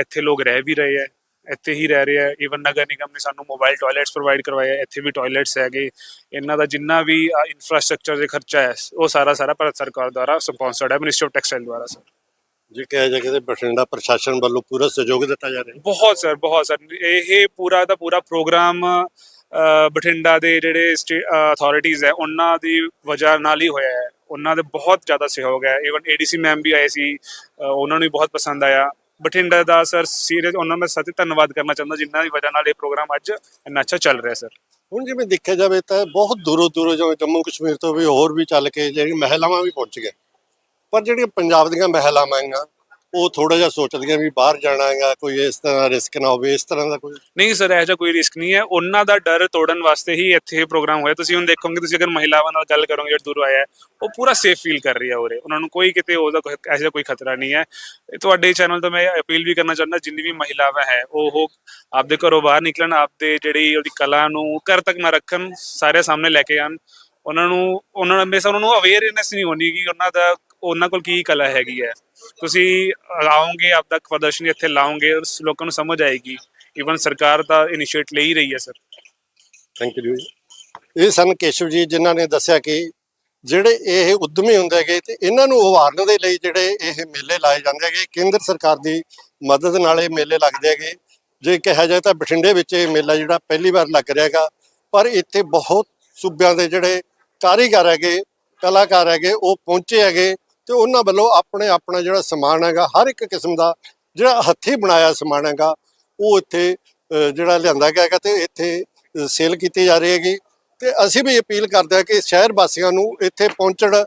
ਇੱਥੇ ਲੋਕ ਰਹਿ ਵੀ ਰਹੇ ਹੈ। ਇੱਥੇ ਹੀ ਰਹਿ ਰਹੇ ਹੈ। ਈਵਨ ਨਗਰ ਨਿਗਮ ਨੇ ਸਾਨੂੰ ਮੋਬਾਈਲ ਟਾਇਲਟਸ ਪ੍ਰੋਵਾਈਡ ਕਰਵਾਏ ਹੈ ਇੱਥੇ ਵੀ ਟਾਇਲਟਸ ਹੈਗੇ। ਇਹਨਾਂ ਦਾ ਜਿੰਨਾ ਵੀ ਇਨਫਰਾਸਟ੍ਰਕਚਰ ਦੇ ਖਰਚਾ ਹੈ ਉਹ ਸਾਰਾ ਸਾਰਾ ਭਾਰਤ ਸਰਕਾਰ ਦੁਆਰਾ ਸਪਾਂਸਰਡ ਹੈ। ਮਿਨਿਸਟਰੀ ਆਫ ਟੈਕਸਟਾਈਲ ਦੁਆਰਾ ਸਰ ਜੇ ਕਿਹਾ ਜਾਏ ਕਿ ਬਠਿੰਡਾ ਪ੍ਰਸ਼ਾਸਨ ਵੱਲੋਂ ਪੂਰਾ ਸਹਿਯੋਗ ਦਿੱਤਾ ਜਾ ਰਿਹਾ ਹੈ। ਬਹੁਤ ਸਰ ਬਹੁਤ ਸਰ ਇਹ ਪੂਰਾ ਦਾ ਪੂਰਾ ਪ੍ਰੋਗਰਾਮ ਬਠਿੰਡਾ ਦੇ ਜਿਹੜੇ ਅਥਾਰਟੀਆਂ ਹੈ ਉਹਨਾਂ ਦੀ ਵਜ੍ਹਾ ਨਾਲ ਹੀ ਹੋਇਆ ਹੈ। ਉਹਨਾਂ ਦੇ ਬਹੁਤ ਜ਼ਿਆਦਾ ਸਹਿਯੋਗ ਹੈ। ਇਵਨ ਏਡੀਸੀ ਮੈਮ ਵੀ ਆਏ ਸੀ। ਉਹਨਾਂ ਨੂੰ ਵੀ ਬਹੁਤ ਪਸੰਦ ਆਇਆ। ਬਠਿੰਡਾ ਦਾ ਸਰ ਸੀਰੀਜ਼ ਉਹਨਾਂ ਦਾ ਸੱਚੀ ਧੰਨਵਾਦ ਕਰਨਾ ਚਾਹੁੰਦਾ ਜਿਨ੍ਹਾਂ ਦੀ ਵਜ੍ਹਾ ਨਾਲ ਇਹ ਪ੍ਰੋਗਰਾਮ ਅੱਜ ਇੰਨਾ ਅੱਛਾ ਚੱਲ ਰਿਹਾ ਸਰ। ਹੁਣ ਜਿਵੇਂ ਦੇਖਿਆ ਜਾਵੇ ਤਾਂ ਬਹੁਤ ਦੂਰੋਂ ਦੂਰੋਂ ਜਿਵੇਂ ਜੰਮੂ ਕਸ਼ਮੀਰ ਤੋਂ ਵੀ ਹੋਰ ਵੀ ਚੱਲ ਕੇ ਜਿਹੜੀ ਮਹਿਲਾਵਾਂ ਵੀ ਪਹੁੰਚ ਗਏ। ਪਰ ਜਿਹੜੀਆਂ ਪੰਜਾਬ ਦੀਆਂ ਮਹਿਲਾਵਾਂ ਹੈਗੀਆਂ ਉਹ ਥੋੜਾ ਜਿਹਾ ਸੋਚਦੀਆਂ ਵੀ ਬਾਹਰ ਜਾਣਾ ਹੈਗਾ, ਕੋਈ ਇਸ ਤਰ੍ਹਾਂ ਰਿਸਕ ਨਾ ਹੋਵੇ, ਇਸ ਤਰ੍ਹਾਂ ਦਾ ਕੋਈ ਨਹੀਂ ਸਰ, ਇਹੋ ਜਿਹਾ ਕੋਈ ਰਿਸਕ ਨਹੀਂ ਹੈ। ਉਹਨਾਂ ਦਾ ਡਰ ਤੋੜਨ ਵਾਸਤੇ ਹੀ ਇੱਥੇ ਇਹ ਪ੍ਰੋਗਰਾਮ ਹੋਇਆ। ਤੁਸੀਂ ਹੁਣ ਦੇਖੋਗੇ, ਤੁਸੀਂ ਅਗਰ ਮਹਿਲਾਵਾਂ ਨਾਲ ਗੱਲ ਕਰੋਗੇ, ਜਿਹੜੇ ਦੂਰੋਂ ਆਇਆ ਉਹ ਪੂਰਾ ਸੇਫ ਫੀਲ ਕਰ ਰਹੀ ਹੈ ਉਰੇ। ਉਹਨਾਂ ਨੂੰ ਕੋਈ ਕਿਤੇ ਉਹਦਾ ਕੋਈ ਐਸਾ ਜਿਹਾ ਕੋਈ ਖਤਰਾ ਨਹੀਂ ਹੈ। ਤੁਹਾਡੇ ਚੈਨਲ ਤੋਂ ਮੈਂ ਅਪੀਲ ਵੀ ਕਰਨਾ ਚਾਹੁੰਦਾ, ਜਿੰਨੀ ਵੀ ਮਹਿਲਾਵਾਂ ਹੈ, ਉਹ ਆਪਦੇ ਘਰੋਂ ਬਾਹਰ ਨਿਕਲਣ, ਆਪਦੇ ਜਿਹੜੀ ਉਹਦੀ ਕਲਾ ਨੂੰ ਘਰ ਤੱਕ ਨਾ ਰੱਖਣ, ਸਾਰੇ ਸਾਹਮਣੇ ਲੈ ਕੇ ਆਣ ਉਹਨਾਂ ਨੂੰ ਉਹਨਾਂ ਨੂੰ ਹਮੇਸ਼ਾ ਉਹਨਾਂ ਨੂੰ ਅਵੇਅਰਨੈਸ ਨਹੀਂ ਹੋਣੀ ਕਿ ਉਹਨਾਂ ਦਾ, ਉਹਨਾਂ ਕੋਲ ਕੀ ਕਲਾ ਹੈਗੀ ਹੈ। ਤੁਸੀਂ ਆਓਗੇ ਆਪਦਾ ਪ੍ਰਦਰਸ਼ਨ ਇੱਥੇ ਲਾਓਗੇ, ਲੋਕਾਂ ਨੂੰ ਸਮਝ ਆਏਗੀ। ਇਵਨ ਸਰਕਾਰ ਤਾਂ ਇਨੀਸ਼ੀਏਟ ਲੈ ਹੀ ਰਹੀ ਹੈ ਸਰ ਥੈਂਕ ਯੂ ਜੀ। ਇਹ ਸਨ ਕੇਸ਼ਵ ਜੀ, ਜਿਨ੍ਹਾਂ ਨੇ ਦੱਸਿਆ ਕਿ ਜਿਹੜੇ ਇਹ ਉਦਮੀ ਹੁੰਦੇ ਹੈਗੇ ਤੇ ਇਹਨਾਂ ਨੂੰ ਉਭਾਰਨ ਦੇ ਲਈ ਜਿਹੜੇ ਇਹ ਮੇਲੇ ਲਾਏ ਜਾਂਦੇ ਹੈਗੇ, ਕੇਂਦਰ ਸਰਕਾਰ ਦੀ ਮਦਦ ਨਾਲ ਇਹ ਮੇਲੇ ਲੱਗਦੇ ਹੈਗੇ। ਜੇ ਕਿਹਾ ਜਾਏ ਤਾਂ ਬਠਿੰਡੇ ਵਿੱਚ ਇਹ ਮੇਲਾ ਜਿਹੜਾ ਪਹਿਲੀ ਵਾਰ ਲੱਗ ਰਿਹਾ ਹੈਗਾ, ਪਰ ਇੱਥੇ ਬਹੁਤ ਸੂਬਿਆਂ ਦੇ ਜਿਹੜੇ ਕਾਰੀਗਰ ਹੈਗੇ, ਕਲਾਕਾਰ ਹੈਗੇ, ਉਹ ਪਹੁੰਚੇ ਹੈਗੇ। ਤੇ ਉਹਨਾਂ ਵੱਲੋਂ ਆਪਣੇ ਆਪਣਾ ਜਿਹੜਾ ਸਮਾਨ ਹੈਗਾ, ਹਰ ਇੱਕ ਕਿਸਮ ਦਾ ਜਿਹੜਾ ਹੱਥੀਂ ਬਣਾਇਆ ਸਮਾਨ ਹੈਗਾ, ਉਹ ਇੱਥੇ ਜਿਹੜਾ ਲਿਆਂਦਾ ਗਿਆ ਹੈਗਾ ਤੇ ਇੱਥੇ ਸੇਲ ਕੀਤੀ ਜਾ ਰਹੀ ਹੈਗੀ। ਤੇ ਅਸੀਂ ਵੀ ਅਪੀਲ ਕਰਦੇ ਹਾਂ ਕਿ ਸ਼ਹਿਰ ਵਾਸੀਆਂ ਨੂੰ ਇੱਥੇ ਪਹੁੰਚਣ,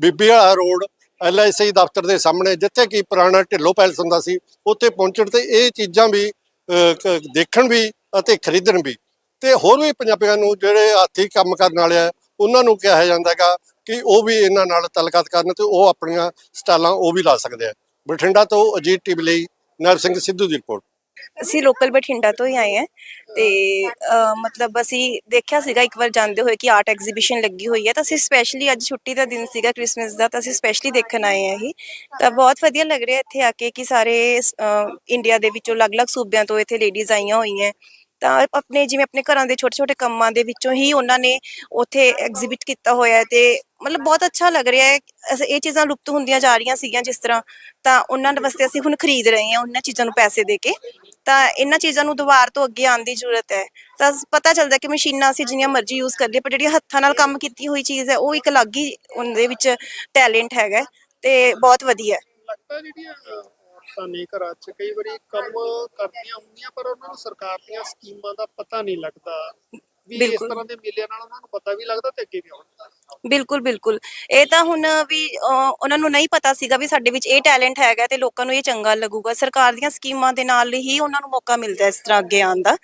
ਬੀਬੀ ਵਾਲਾ ਰੋਡ, ਐਲਆਈਸੀ ਦਫ਼ਤਰ ਦੇ ਸਾਹਮਣੇ, ਜਿੱਥੇ ਕਿ ਪੁਰਾਣਾ ਢਿੱਲੋ ਪੈਲਸ ਹੁੰਦਾ ਸੀ, ਉੱਥੇ ਪਹੁੰਚਣ ਤੇ ਇਹ ਚੀਜ਼ਾਂ ਵੀ ਦੇਖਣ ਵੀ ਅਤੇ ਖਰੀਦਣ ਵੀ। ਤੇ ਹੋਰ ਵੀ ਪੰਜਾਬੀਆਂ ਨੂੰ ਜਿਹੜੇ ਹੱਥੀਂ ਕੰਮ ਕਰਨ ਵਾਲੇ ਆ, ਉਹਨਾਂ ਨੂੰ ਕਿਹਾ ਜਾਂਦਾ ਹੈਗਾ ਕਿ ਉਹ ਵੀ ਇਹਨਾਂ ਨਾਲ ਤਲਕਤ ਕਰਨ ਤੇ ਉਹ ਆਪਣੀਆਂ ਸਟਾਲਾਂ ਉਹ ਵੀ ਲਾ ਸਕਦੇ ਆ। ਬਠਿੰਡਾ ਤੋਂ ਅਜੀਤ ਟੀਵੀ ਲਈ ਨਰ ਸਿੰਘ ਸਿੱਧੂ ਦੀ ਰਿਪੋਰਟ। ਅਸੀਂ ਲੋਕਲ ਬਠਿੰਡਾ ਤੋਂ ਹੀ ਆਏ ਹਾਂ ਤੇ ਮਤਲਬ ਅਸੀਂ ਦੇਖਿਆ ਸੀਗਾ ਇੱਕ ਵਾਰ ਜਾਂਦੇ ਹੋਏ ਕਿ ਆਰਟ ਐਗਜ਼ੀਬਿਸ਼ਨ ਲੱਗੀ ਹੋਈ ਹੈ ਤਾਂ ਅਸੀਂ ਸਪੈਸ਼ਲੀ ਅੱਜ ਛੁੱਟੀ ਦਾ ਦਿਨ ਸੀਗਾ ਕ੍ਰਿਸਮਸ ਦਾ ਤਾਂ ਅਸੀਂ ਸਪੈਸ਼ਲੀ ਦੇਖਣ ਆਏ ਹਾਂ ਇਹ। ਤਾਂ ਬਹੁਤ ਵਧੀਆ ਲੱਗ ਰਿਹਾ ਇੱਥੇ ਆ ਕੇ ਕਿ ਸਾਰੇ ਇੰਡੀਆ ਦੇ ਵਿੱਚੋਂ ਅਲੱਗ-ਅਲੱਗ ਸੂਬਿਆਂ ਤੋਂ ਇੱਥੇ ਲੇਡੀਜ਼ ਆਈਆਂ ਹੋਈਆਂ। ਤਾਂ ਆਪਣੇ ਜਿਵੇਂ ਆਪਣੇ ਘਰਾਂ ਦੇ ਛੋਟੇ-ਛੋਟੇ ਕੰਮਾਂ ਦੇ ਵਿੱਚੋਂ ਹੀ ਉਹਨਾਂ ਨੇ ਉੱਥੇ ਐਗਜੀਬਿਟ ਕੀਤਾ ਹੋਇਆ ਤੇ ਮਤਲਬ ਬਹੁਤ ਅੱਛਾ ਲੱਗ ਰਿਹਾ ਹੈ ਅਸ- ਇਹ ਚੀਜ਼ਾਂ ਲੁਪਤ ਹੁੰਦੀਆਂ ਜਾ ਰਹੀਆਂ ਸੀਗੀਆਂ ਜਿਸ ਤਰ੍ਹਾਂ ਤਾਂ ਉਹਨਾਂ ਦੇ ਵਾਸਤੇ ਅਸੀਂ ਹੁਣ ਖਰੀਦ ਰਹੇ ਹਾਂ ਉਹਨਾਂ ਚੀਜ਼ਾਂ ਨੂੰ ਪੈਸੇ ਦੇ ਕੇ ਤਾਂ ਇਹਨਾਂ ਚੀਜ਼ਾਂ ਨੂੰ ਦੁਬਾਰ ਤੋਂ ਅੱਗੇ ਆਉਣ ਦੀ ਜ਼ਰੂਰਤ ਹੈ ਤਾਂ ਪਤਾ ਚੱਲਦਾ ਕਿ ਮਸ਼ੀਨਾਂ ਅਸੀਂ ਜਿੰਨੀਆਂ ਮਰਜ਼ੀ ਯੂਜ਼ ਕਰ ਲਈਏ ਪਰ ਜਿਹੜੀ ਹੱਥਾਂ ਨਾਲ ਕੰਮ ਕੀਤੀ ਹੋਈ ਚੀਜ਼ ਹੈ ਉਹ ਇੱਕ ਅਲੱਗ ਹੀ ਉਹਦੇ ਵਿੱਚ ਟੈਲੈਂਟ ਹੈਗਾ ਹੈ ਤੇ ਬਹੁਤ ਵਧੀਆ ਹੈ। ਲੱਗਦਾ ਜਿਹੜੀਆਂ ਅਹ, ਔਰਤਾਂ ਨੇ ਘਰਾਂ 'ਚ ਕਈ ਵਾਰੀ ਕੰਮ ਕਰਦੀਆਂ ਹੁੰਦੀਆਂ ਪਰ ਉਹਨਾਂ ਨੂੰ ਸਰਕਾਰ ਦੀਆਂ ਸਕੀਮਾਂ ਦਾ ਪਤਾ ਨਹੀਂ ਲੱਗਦਾ ਵੀ ਇਸ ਬਿਲਕੁਲ। ਤਰ੍ਹਾਂ ਦੇ ਮੇਲਿਆਂ ਨਾਲ ਉਹਨਾਂ ਨੂੰ ਪਤਾ ਵੀ ਲੱਗਦਾ ਤੇ ਅੱਗੇ ਵੀ ਆਉਣ ਬਿਲਕੁਲ ਬਿਲਕੁਲ। ਇਹ ਤਾਂ ਹੁਣ ਵੀ ਅਹ, ਉਹਨਾਂ ਨੂੰ ਨਹੀਂ ਪਤਾ ਸੀਗਾ ਵੀ ਸਾਡੇ ਵਿੱਚ ਇਹ ਟੈਲੈਂਟ ਹੈਗਾ ਤੇ ਲੋਕਾਂ ਨੂੰ ਇਹ ਚੰਗਾ ਲੱਗੂਗਾ। ਸਰਕਾਰ ਦੀਆਂ ਸਕੀਮਾਂ ਦੇ ਨਾਲ ਹੀ ਉਹਨਾਂ ਨੂੰ ਮੌਕਾ ਮਿਲਦਾ ਇਸ ਤਰ੍ਹਾਂ ਅੱਗੇ ਆਉਣ ਦਾ।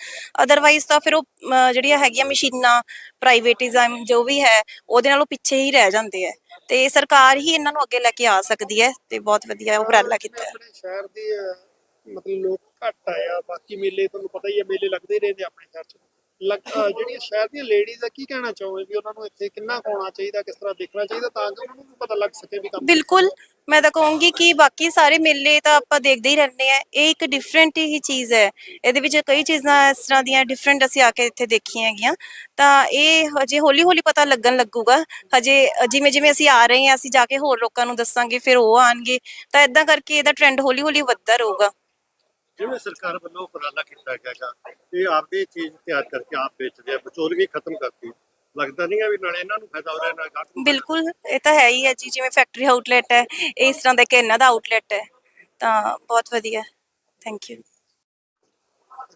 ਅਦਰਵਾਈਜ਼ ਤਾਂ ਫਿਰ ਉਹ ਅਹ, ਜਿਹੜੀਆਂ ਹੈਗੀਆਂ ਮਸ਼ੀਨਾਂ ਪ੍ਰਾਈਵੇਟਿਜ਼ਮ ਜੋ ਵੀ ਹੈ ਉਹਦੇ ਨਾਲੋਂ ਪਿੱਛੇ ਹੀ ਰਹਿ ਜਾਂਦੇ ਆ। ਤੇ ਸਰਕਾਰ ਹੀ ਇਹਨਾਂ ਨੂੰ ਅੱਗੇ ਲੈ ਕੇ ਆ ਸਕਦੀ ਹੈ ਤੇ ਬਹੁਤ ਵਧੀਆ ਉਪਰਾਲਾ ਕੀਤਾ ਹੈ। ਆਪਣੇ ਸ਼ਹਿਰ ਦੀ ਅਹ, ਮਤਲਬ ਲੋਕ ਘੱਟ ਆਇਆ ਬਾਕੀ ਮੇਲੇ ਤੁਹਾਨੂੰ ਪਤਾ ਹੀ ਹੈ ਮੇਲੇ ਲੱਗਦੇ ਹੀ ਰਹਿੰਦੇ ਆਪਣੇ ਸ਼ਹਿਰ 'ਚ। ਜਿਹੜੀਆਂ ਸ਼ਹਿਰ ਦੀਆਂ ਲੇਡੀਜ਼ ਆ, ਕੀ ਕਹਿਣਾ ਚਾਹੋਗੇ ਵੀ ਉਹਨਾਂ ਨੂੰ ਇੱਥੇ ਕਿੰਨਾ ਕੁ ਚਾਹੀਦਾ, ਕਿਸ ਤਰ੍ਹਾਂ ਦੇਖਣਾ ਚਾਹੀਦਾ ਤਾਂ ਕਿ ਉਹਨਾਂ ਨੂੰ ਪਤਾ ਲੱਗ ਸਕੇ ਵੀ ਕੰਮ ਬਿਲਕੁਲ, ਮੈਂ ਤਾਂ ਕਹੂੰਗੀ ਕਿ ਬਾਕੀ ਸਾਰੇ ਮੇਲੇ ਤਾਂ ਆਪਾਂ ਦੇਖਦੇ ਹੀ ਰਹਿੰਦੇ ਆ ਇਹ ਇੱਕ ਡਿਫਰੈਂਟ ਹੀ ਚੀਜ਼ ਹੈ। ਇਹਦੇ ਵਿੱਚ ਕਈ ਚੀਜ਼ਾਂ ਇਸ ਤਰ੍ਹਾਂ ਦੀਆਂ ਡਿਫਰੈਂਟ ਅਸੀਂ ਆ ਕੇ ਇੱਥੇ ਦੇਖੀਆਂ ਹੈਗੀਆਂ। ਤਾਂ ਇਹ ਹਜੇ ਹੌਲੀ ਹੌਲੀ ਪਤਾ ਲੱਗਣ ਲੱਗੂਗਾ। ਹਜੇ ਜਿਵੇਂ ਜਿਵੇਂ ਅਸੀਂ ਆ ਰਹੇ ਹਾਂ, ਅਸੀਂ ਜਾ ਕੇ ਹੋਰ ਲੋਕਾਂ ਨੂੰ ਦੱਸਾਂਗੇ, ਫਿਰ ਉਹ ਆਣਗੇ ਤਾਂ ਇਦਾਂ ਕਰਕੇ ਇਹਦਾ ਟ੍ਰੈਂਡ ਹੌਲੀ ਹੌਲੀ ਵੱਧਦਾ ਰਹੂਗਾ। ਜਿਵੇਂ ਸਰਕਾਰ ਵੱਲੋਂ ਉਪਰਾਲਾ ਕੀਤਾ ਗਿਆ ਹੈਗਾ ਇਹ ਆਪਦੀ ਚੀਜ਼ ਤਿਆਰ ਕਰਕੇ ਆਪ ਵੇਚਦੇ ਆ ਵਿਚੋਲਗੀ ਖਤਮ ਕਰਤੀ। ਲੱਗਦਾ ਨਹੀਂ ਆ ਵੀ ਨਾਲੇ ਇਹਨਾਂ ਨੂੰ ਫਾਇਦਾ ਹੋ ਰਿਹਾ ਨਾਲ ਗਾਹਕ ਨੂੰ ਬਿਲਕੁਲ ਇਹ ਤਾਂ ਹੈ ਹੀ ਹੈ ਜੀ ਜਿਵੇਂ ਫੈਕਟਰੀ ਆਊਟਲੈਟ ਹੈ ਇਹ ਇਸ ਤਰ੍ਹਾਂ ਦਾ ਕਿ ਇਹਨਾਂ ਦਾ ਆਊਟਲੈਟ ਹੈ ਤਾਂ ਬਹੁਤ ਵਧੀਆ। ਥੈਂਕ ਯੂ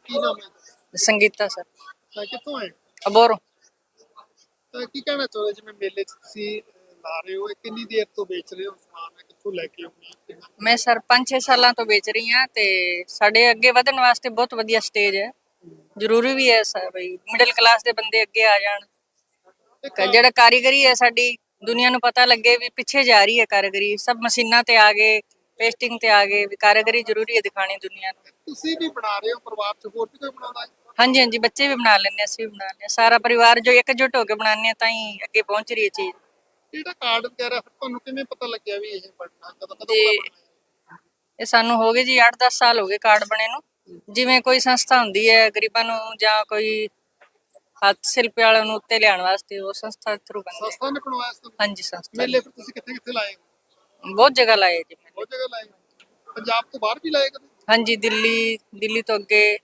ਕੀ ਨਾਮ ਹੈ? ਸੰਗੀਤਾ ਸਰ। ਤਾਂ ਕਿੱਥੋਂ ਆਏ? ਅਬੋਰੋ ਤਾਂ ਕੀ ਕਹਿਣਾ ਚਾਹੁੰਦੇ ਜਿਵੇਂ ਮੇਲੇ 'ਚ ਤੁਸੀਂ ਲਾ ਰਹੇ ਹੋ ਇਹ ਕਿੰਨੀ ਦੇਰ ਤੋਂ ਵੇਚ ਰਹੇ ਹੋ ਸਮਾਨ? ਹੈ ਕਿੱਥੋਂ ਲੈ ਕੇ ਆਉਂਦੇ ਹੋ? ਮੈਂ ਸਰ 5-6 ਸਾਲਾਂ ਤੋਂ ਵੇਚ ਰਹੀ ਹਾਂ ਤੇ ਸਾਡੇ ਅੱਗੇ ਵਧਣ ਵਾਸਤੇ ਬਹੁਤ ਵਧੀਆ ਸਟੇਜ ਹੈ। ਜ਼ਰੂਰੀ ਵੀ ਹੈ ਸਰ ਬਈ ਮਿਡਲ ਕਲਾਸ ਦੇ ਬੰਦੇ ਅੱਗੇ ਆ ਜਾਣ। ਜਿਹੜਾ ਕਾਰੀਗਰੀ ਹੈ ਸਾਡੀ ਦੁਨੀਆ ਨੂੰ ਪਤਾ ਲੱਗੇ ਵੀ ਪਿੱਛੇ ਜਾ ਰਹੀ ਹੈ ਕਾਰੀਗਰੀ। ਸਭ ਮਸ਼ੀਨਾਂ ਤੇ ਆ ਗਏ ਪੇਸਟਿੰਗ ਤੇ ਆ ਗਏ ਵੀ ਕਾਰੀਗਰੀ ਜ਼ਰੂਰੀ ਹੈ ਦਿਖਾਣੀ ਦੁਨੀਆ ਨੂੰ। ਤੁਸੀਂ ਵੀ ਬਣਾ ਰਹੇ ਹੋ ਪਰਿਵਾਰ 'ਚ ਹੋਰ ਵੀ ਕੋਈ ਬਣਾਉਂਦਾ ਹੈ? ਹਾਂਜੀ ਹਾਂਜੀ ਬੱਚੇ ਵੀ ਬਣਾ ਲੈਂਦੇ ਅਸੀਂ ਵੀ ਬਣਾ ਲੈਂਦੇ। ਸਾਰਾ ਪਰਿਵਾਰ ਜੋ ਇਕਜੁੱਟ ਹੋ ਕੇ ਬਣਾਉਂਦੇ ਤਾਂ ਹੀ ਅੱਗੇ ਪਹੁੰਚ ਰਹੀ ਹੈ ਚੀਜ਼। ਜਿਹੜਾ ਕਾਰਡ ਵਗੈਰਾ ਫਿਰ ਤੁਹਾਨੂੰ ਕਿਵੇਂ ਪਤਾ ਲੱਗਿਆ ਵੀ ਇਹ ਬਣਨਾ ਕਦੋਂ ਕਦੋਂ ਹੈ? ਇਹ ਸਾਨੂੰ ਹੋ ਗਏ ਜੀ 8-10 ਸਾਲ ਹੋ ਗਏ ਕਾਰਡ ਬਣੇ ਨੂੰ। ਜਿਵੇਂ ਕੋਈ ਸੰਸਥਾ ਹੁੰਦੀ ਹੈ ਗਰੀਬਾਂ ਨੂੰ ਜਾਂ ਕੋਈ ਹੱਥ ਸ਼ਿਲਪ ਵਾਲਿਆਂ ਨੂੰ ਉੱਤੇ ਲਿਆਉਣ ਵਾਸਤੇ ਉਹ ਸੰਸਥਾ ਥਰੂ ਬਣਦੇ ਸੰਸਥਾ ਨੇ ਬਣਵਾਇਆ ਸੀ ਤੁਹਾਨੂੰ? ਹਾਂਜੀ ਸੰਸਥਾ ਮੇਲੇ ਫਿਰ ਤੁਸੀਂ ਕਿੱਥੇ ਕਿੱਥੇ ਲਾਏ ਬਹੁਤ ਜਗ੍ਹਾ ਲਾਏ ਜੀ ਮੇਲੇ। ਬਹੁਤ ਜਗ੍ਹਾ ਲਾਏ ਪੰਜਾਬ ਤੋਂ ਬਾਹਰ ਵੀ ਲਾਏ ਕਦੇ? ਹਾਂਜੀ ਦਿੱਲੀ ਦਿੱਲੀ ਤੋਂ ਅੱਗੇ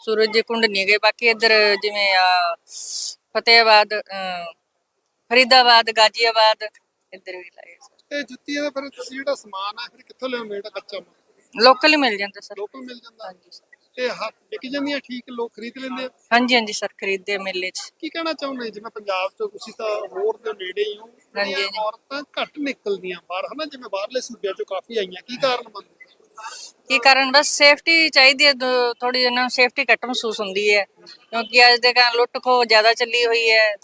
ਸੂਰਜ ਦੇ ਕੁੰਡ ਨਹੀਂ ਗਏ ਬਾਕੀ ਇੱਧਰ ਜਿਵੇਂ ਆ ਫਤਿਹਾਬਾਦ ਫਰੀਦਾਬਾਦ ਗਾਜੀਆਬਾਦ ਇੱਧਰ ਵੀ ਲਾਏ ਇਹ ਜੁੱਤੀਆਂ ਦਾ ਫਿਰ ਤੁਸੀਂ ਜਿਹੜਾ ਸਮਾਨ ਆ ਫਿਰ ਕਿੱਥੋਂ ਲਿਆਉਂਦੇ ਜਿਹੜਾ ਕੱਚਾ ਮਾਲ? ਲੋਕਲ ਹੀ ਮਿਲ ਜਾਂਦਾ ਸਰ। ਲੋਕਲ ਮਿਲ ਜਾਂਦਾ? ਇਹ ਹੱਥ ਵਿਕ ਜਾਂਦੀਆਂ ਠੀਕ ਲੋਕ ਖਰੀਦ ਲੈਂਦੇ ਆ? ਹਾਂਜੀ ਹਾਂਜੀ ਸਰ ਖਰੀਦਦੇ ਆ ਮੇਲੇ 'ਚ। ਕੀ ਕਹਿਣਾ ਚਾਹੁੰਦੇ ਜਿਵੇਂ ਪੰਜਾਬ ਤੋਂ ਤੁਸੀਂ ਤਾਂ ਹੋਰ ਦੇ ਨੇੜੇ ਹੀ ਹੋ ਹਾਂਜੀ, ਜਿਹੜੀਆਂ ਹਾਂਜੀ। ਔਰਤਾਂ ਘੱਟ ਨਿਕਲਦੀਆਂ ਬਾਹਰ ਹਨਾ? ਜਿਵੇਂ ਬਾਹਰਲੇ ਸੂਬਿਆਂ ਚੋਂ ਕਾਫੀ ਆਈਆਂ ਕੀ ਕਾਰਨ ਮੰਨਦੇ ਕੀ ਕਾਰਨ? ਬਸ ਸੇਫਟੀ ਚਾਹੀਦੀ ਹੈ ਥੋੜੀ ਜਿਹੀ ਨਾ ਸੇਫਟੀ ਘੱਟ ਮਹਿਸੂਸ ਹੁੰਦੀ ਹੈ। ਕਿਉਂਕਿ ਅੱਜ ਦੇ ਕਾਰਨ ਲੁੱਟ ਖੋ ਜ਼ਿਆਦਾ ਚੱਲੀ ਹੋਈ ਹੈ।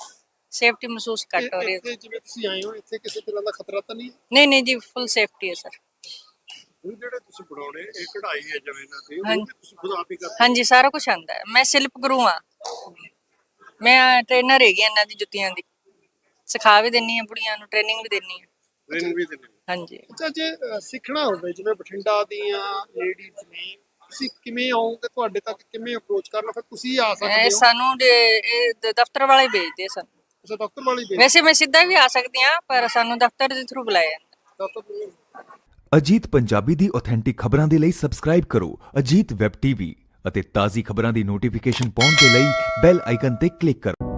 ਸੇਫਟੀ ਮਹਿਸੂਸ ਘੱਟ ਹੋ ਰਹੀ ਹੈ। ਇੱਥੇ ਜਿਵੇਂ ਤੁਸੀਂ ਆਏ ਹੋ ਇੱਥੇ ਕਿਸੇ ਤਰ੍ਹਾਂ ਦਾ ਖਤਰਾ ਤਾਂ ਨਹੀਂ ਹੈ? ਨਹੀਂ ਨਹੀਂ ਜੀ ਫੁੱਲ ਸੇਫਟੀ ਹੈ ਸਰ ਹੁਣ ਜਿਹੜੇ ਤੁਸੀਂ ਬਣਾਉਣੇ ਇਹ ਕਢਾਈ ਹੈ ਜਿਵੇਂ ਇਹਨਾਂ ਤੇ ਹਾਂਜੀ। ਉਹ ਵੀ ਤੁਸੀਂ ਖੁਦ ਆਪ ਹੀ ਕਰਦੇ ਹਾਂਜੀ ਸਾਰਾ ਕੁਝ ਆਂਦਾ ਹੈ। ਮੈਂ ਸ਼ਿਲਪ ਗੁਰੂ ਹਾਂ। ਮੈਂ ਟ੍ਰੇਨਰ ਹੈਗੀ ਹਾਂ ਇਹਨਾਂ ਦੀ ਜੁੱਤੀਆਂ ਦੀ। ਸਿਖਾ ਵੀ ਦਿੰਨੀ ਆ ਬੁੜੀਆਂ ਨੂੰ ਟ੍ਰੇਨਿੰਗ ਵੀ ਦਿੰਨੀ ਆ ਟ੍ਰੇਨਿੰਗ ਵੀ ਹੋ। ਹਾਂਜੀ। ਅੱਛਾ ਜੇ ਅ, ਸਿੱਖਣਾ ਹੋਵੇ ਜਿਵੇਂ ਬਠਿੰਡਾ ਦੀਆਂ ਲੇਡੀਜ਼ ਨੇ ਤੁਸੀਂ ਕਿਵੇਂ ਆਓਗੇ ਤੁਹਾਡੇ ਤੱਕ ਕਿਵੇਂ ਅਪਰੋਚ ਕਰਨਾ? ਫਿਰ ਤੁਸੀਂ ਆ ਸਕਦੇ ਇਹ ਹੋ। ਸਾਨੂੰ ਦੇ- ਇਹ ਦ- ਦਫ਼ਤਰ ਵਾਲੇ ਭੇਜਦੇ ਸਨ। ਅੱਛਾ ਦਫ਼ਤਰ ਵਾਲੀ ਬੇਸ ਵੈਸੇ ਮੈਂ ਸਿੱਧਾ ਵੀ ਆ ਸਕਦੀ ਹਾਂ ਪਰ ਸਾਨੂੰ ਦਫ਼ਤਰ ਦੇ ਥਰੂ ਬੁਲਾਇਆ ਜਾਂਦਾ। ਦਫ਼ਤਰ ਅਜੀਤ ਪੰਜਾਬੀ ਦੀ ਆਥੈਂਟਿਕ ਖਬਰਾਂ ਦੇ ਲਈ ਸਬਸਕ੍ਰਾਈਬ ਕਰੋ ਅਜੀਤ ਵੈਬ ਟੀਵੀ ਅਤੇ ਤਾਜ਼ੀ ਖਬਰਾਂ ਦੀ ਨੋਟੀਫਿਕੇਸ਼ਨ ਪਾਉਣ ਦੇ ਲਈ ਬੈਲ ਆਈਕਨ ਤੇ ਕਲਿੱਕ ਕਰੋ।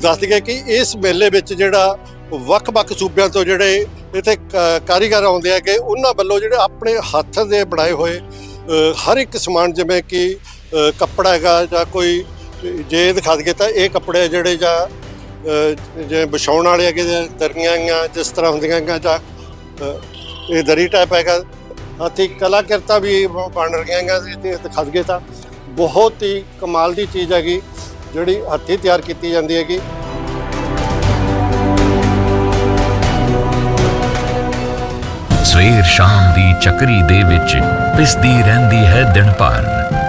ਦੱਸ ਦਈਏ ਕਿ ਇਸ ਮੇਲੇ ਵਿੱਚ ਜਿਹੜਾ ਵੱਖ-ਵੱਖ ਸੂਬਿਆਂ ਤੋਂ ਜਿਹੜੇ ਇੱਥੇ ਕ- ਕਾਰੀਗਰ ਆਉਂਦੇ ਆ ਕਿ ਉਹਨਾਂ ਵੱਲੋਂ ਜਿਹੜੇ ਆਪਣੇ ਹੱਥ ਦੇ ਬਣਾਏ ਹੋਏ ਅ, ਹਰ ਇੱਕ ਸਮਾਨ ਜਿਵੇਂ ਕਿ ਕੱਪੜਾ ਹੈਗਾ ਜਾਂ ਕੋਈ ਜੇ ਦਿਖਾ ਦਈਏ ਤਾਂ ਇਹ ਕੱਪੜੇ ਜਿਹੜੇ ਜਾਂ ਜੇ ਵਿਛਾਉਣ ਵਾਲੇ ਹੈਗੇ ਦਰੀਆਂ ਹੈਗੀਆਂ ਜਿਸ ਤਰ੍ਹਾਂ ਹੁੰਦੀਆਂ ਹੈਗੀਆਂ ਜਾਂ ਇਹ ਦਰੀ ਟਾਈਪ ਹੈਗਾ। ਹੱਥੀ ਕਲਾਕਿਰਤਾ ਵੀ ਬਣ ਰਹੀਆਂ ਹੈਗੀਆਂ ਤੇ ਦਿਖਾ ਦਈਏ ਤਾਂ ਬਹੁਤ ਹੀ ਕਮਾਲ ਦੀ ਚੀਜ਼ ਹੈਗੀ, ਜਿਹੜੀ ਹੱਥੀਂ ਤਿਆਰ ਕੀਤੀ ਜਾਂਦੀ ਹੈਗੀ। ਸਵੇਰ ਸ਼ਾਮ ਦੀ ਚੱਕਰੀ ਦੇ ਵਿੱਚ ਪਿਸਦੀ ਰਹਿੰਦੀ ਹੈ ਦਿਨ ਭਰ।